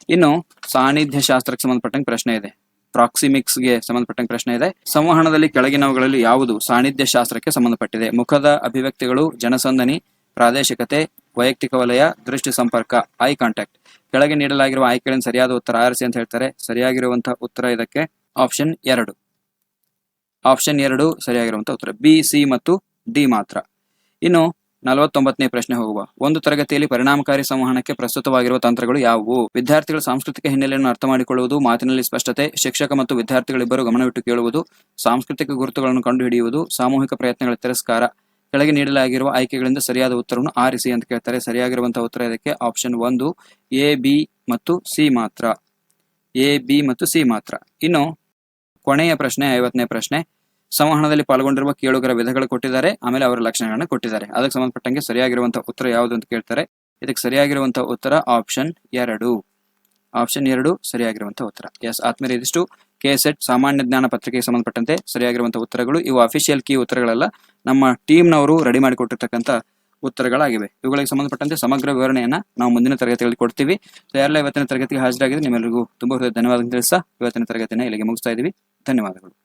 S1: ಇನ್ನು ಸಾನ್ನಿಧ್ಯ ಶಾಸ್ತ್ರಕ್ಕೆ ಸಂಬಂಧಪಟ್ಟಂಗೆ ಪ್ರಶ್ನೆ ಇದೆ. ಪ್ರಾಕ್ಸಿಮಿಕ್ಸ್ಗೆ ಸಂಬಂಧಪಟ್ಟಂಗೆ ಪ್ರಶ್ನೆ ಇದೆ. ಸಂವಹನದಲ್ಲಿ ಕೆಳಗಿನವುಗಳಲ್ಲಿ ಯಾವುದು ಸಾನ್ನಿಧ್ಯ ಶಾಸ್ತ್ರಕ್ಕೆ ಸಂಬಂಧಪಟ್ಟಿದೆ? ಮುಖದ ಅಭಿವ್ಯಕ್ತಿಗಳು ಜನಸಂದನಿ ಪ್ರಾದೇಶಿಕತೆ, ವೈಯಕ್ತಿಕ ವಲಯ, ದೃಷ್ಟಿ ಸಂಪರ್ಕ ಐ ಕಾಂಟ್ಯಾಕ್ಟ್ ಕೆಳಗೆ ನೀಡಲಾಗಿರುವ ಆಯ್ಕೆಗಳಿಂದ ಸರಿಯಾದ ಉತ್ತರ ಆರಿಸಿ ಅಂತ ಹೇಳ್ತಾರೆ. ಸರಿಯಾಗಿರುವಂತಹ ಉತ್ತರ ಇದಕ್ಕೆ ಆಪ್ಷನ್ ಎರಡು. ಆಪ್ಷನ್ ಎರಡು ಸರಿಯಾಗಿರುವಂತಹ ಉತ್ತರ. ಬಿ ಸಿ ಮತ್ತು ಡಿ ಮಾತ್ರ. ಇನ್ನು ನಲವತ್ತೊಂಬತ್ತನೇ ಪ್ರಶ್ನೆ ಹೋಗುವ. ಒಂದು ತರಗತಿಯಲ್ಲಿ ಪರಿಣಾಮಕಾರಿ ಸಂವಹನಕ್ಕೆ ಪ್ರಸ್ತುತವಾಗಿರುವ ತಂತ್ರಗಳು ಯಾವುವು? ವಿದ್ಯಾರ್ಥಿಗಳ ಸಾಂಸ್ಕೃತಿಕ ಹಿನ್ನೆಲೆಯನ್ನು ಅರ್ಥ ಮಾಡಿಕೊಳ್ಳುವುದು ಮಾತಿನಲ್ಲಿ ಸ್ಪಷ್ಟತೆ, ಶಿಕ್ಷಕ ಮತ್ತು ವಿದ್ಯಾರ್ಥಿಗಳಿಬ್ಬರು ಗಮನವಿಟ್ಟು ಕೇಳುವುದು, ಸಾಂಸ್ಕೃತಿಕ ಗುರುತುಗಳನ್ನು ಕಂಡುಹಿಡಿಯುವುದು, ಸಾಮೂಹಿಕ ಪ್ರಯತ್ನಗಳ ತಿರಸ್ಕಾರ, ಕೆಳಗೆ ನೀಡಲಾಗಿರುವ ಆಯ್ಕೆಗಳಿಂದ ಸರಿಯಾದ ಉತ್ತರವನ್ನು ಆರಿಸಿ ಅಂತ ಕೇಳ್ತಾರೆ. ಸರಿಯಾಗಿರುವಂತಹ ಉತ್ತರ ಇದಕ್ಕೆ ಆಪ್ಷನ್ ಒಂದು ಎ ಬಿ ಮತ್ತು ಸಿ ಮಾತ್ರ. ಎ ಬಿ ಮತ್ತು ಸಿ ಮಾತ್ರ. ಇನ್ನು ಕೊನೆಯ ಪ್ರಶ್ನೆ, ಐವತ್ತನೇ ಪ್ರಶ್ನೆ. ಸಂವಹನದಲ್ಲಿ ಪಾಲ್ಗೊಂಡಿರುವ ಕೇಳುಗರ ವಿಧಗಳು ಕೊಟ್ಟಿದ್ದಾರೆ. ಆಮೇಲೆ ಅವರ ಲಕ್ಷಣಗಳನ್ನು ಕೊಟ್ಟಿದ್ದಾರೆ. ಅದಕ್ಕೆ ಸಂಬಂಧಪಟ್ಟಂಗೆ ಸರಿಯಾಗಿರುವಂತಹ ಉತ್ತರ ಯಾವುದು ಅಂತ ಕೇಳ್ತಾರೆ. ಇದಕ್ಕೆ ಸರಿಯಾಗಿರುವಂತಹ ಉತ್ತರ ಆಪ್ಷನ್ ಎರಡು. ಆಪ್ಷನ್ ಎರಡು, ಸರಿಯಾಗಿರುವಂತಹ ಉತ್ತರ. ಎಸ್ ಆದ್ಮೇಲೆ ಇದಿಷ್ಟು ಕೆ ಸೆಟ್ ಸಾಮಾನ್ಯ ಜ್ಞಾನ ಪತ್ರಿಕೆಗೆ ಸಂಬಂಧಪಟ್ಟಂತೆ ಸರಿಯಾಗಿರುವಂತಹ ಉತ್ತರಗಳು. ಇವು ಅಫಿಷಿಯಲ್ ಕೀ ಉತ್ತರಗಳೆಲ್ಲ. ನಮ್ಮ ಟೀಮ್ನವರು ರೆಡಿ ಮಾಡಿಕೊಟ್ಟಿರ್ತಕ್ಕಂಥ ಉತ್ತರಗಳಾಗಿವೆ. ಇವುಗಳಿಗೆ ಸಂಬಂಧಪಟ್ಟಂತೆ ಸಮಗ್ರ ವಿವರಣೆಯನ್ನು ನಾವು ಮುಂದಿನ ತರಗತಿಗಳಲ್ಲಿ ಕೊಡ್ತೀವಿ. ಸೊ ಇವತ್ತಿನ ತರಗತಿಗೆ ಹಾಜರಾಗಿದೆ ನಿಮ್ಮೆಲ್ಲರಿಗೂ ತುಂಬಾ ಹೃದಯ ಧನ್ಯವಾದ ತಿಳಿಸ ಇವತ್ತಿನ ತರಗತಿನ ಇಲ್ಲಿಗೆ ಮುಗಿಸ್ತಾ ಇದ್ದೀವಿ. ಧನ್ಯವಾದಗಳು.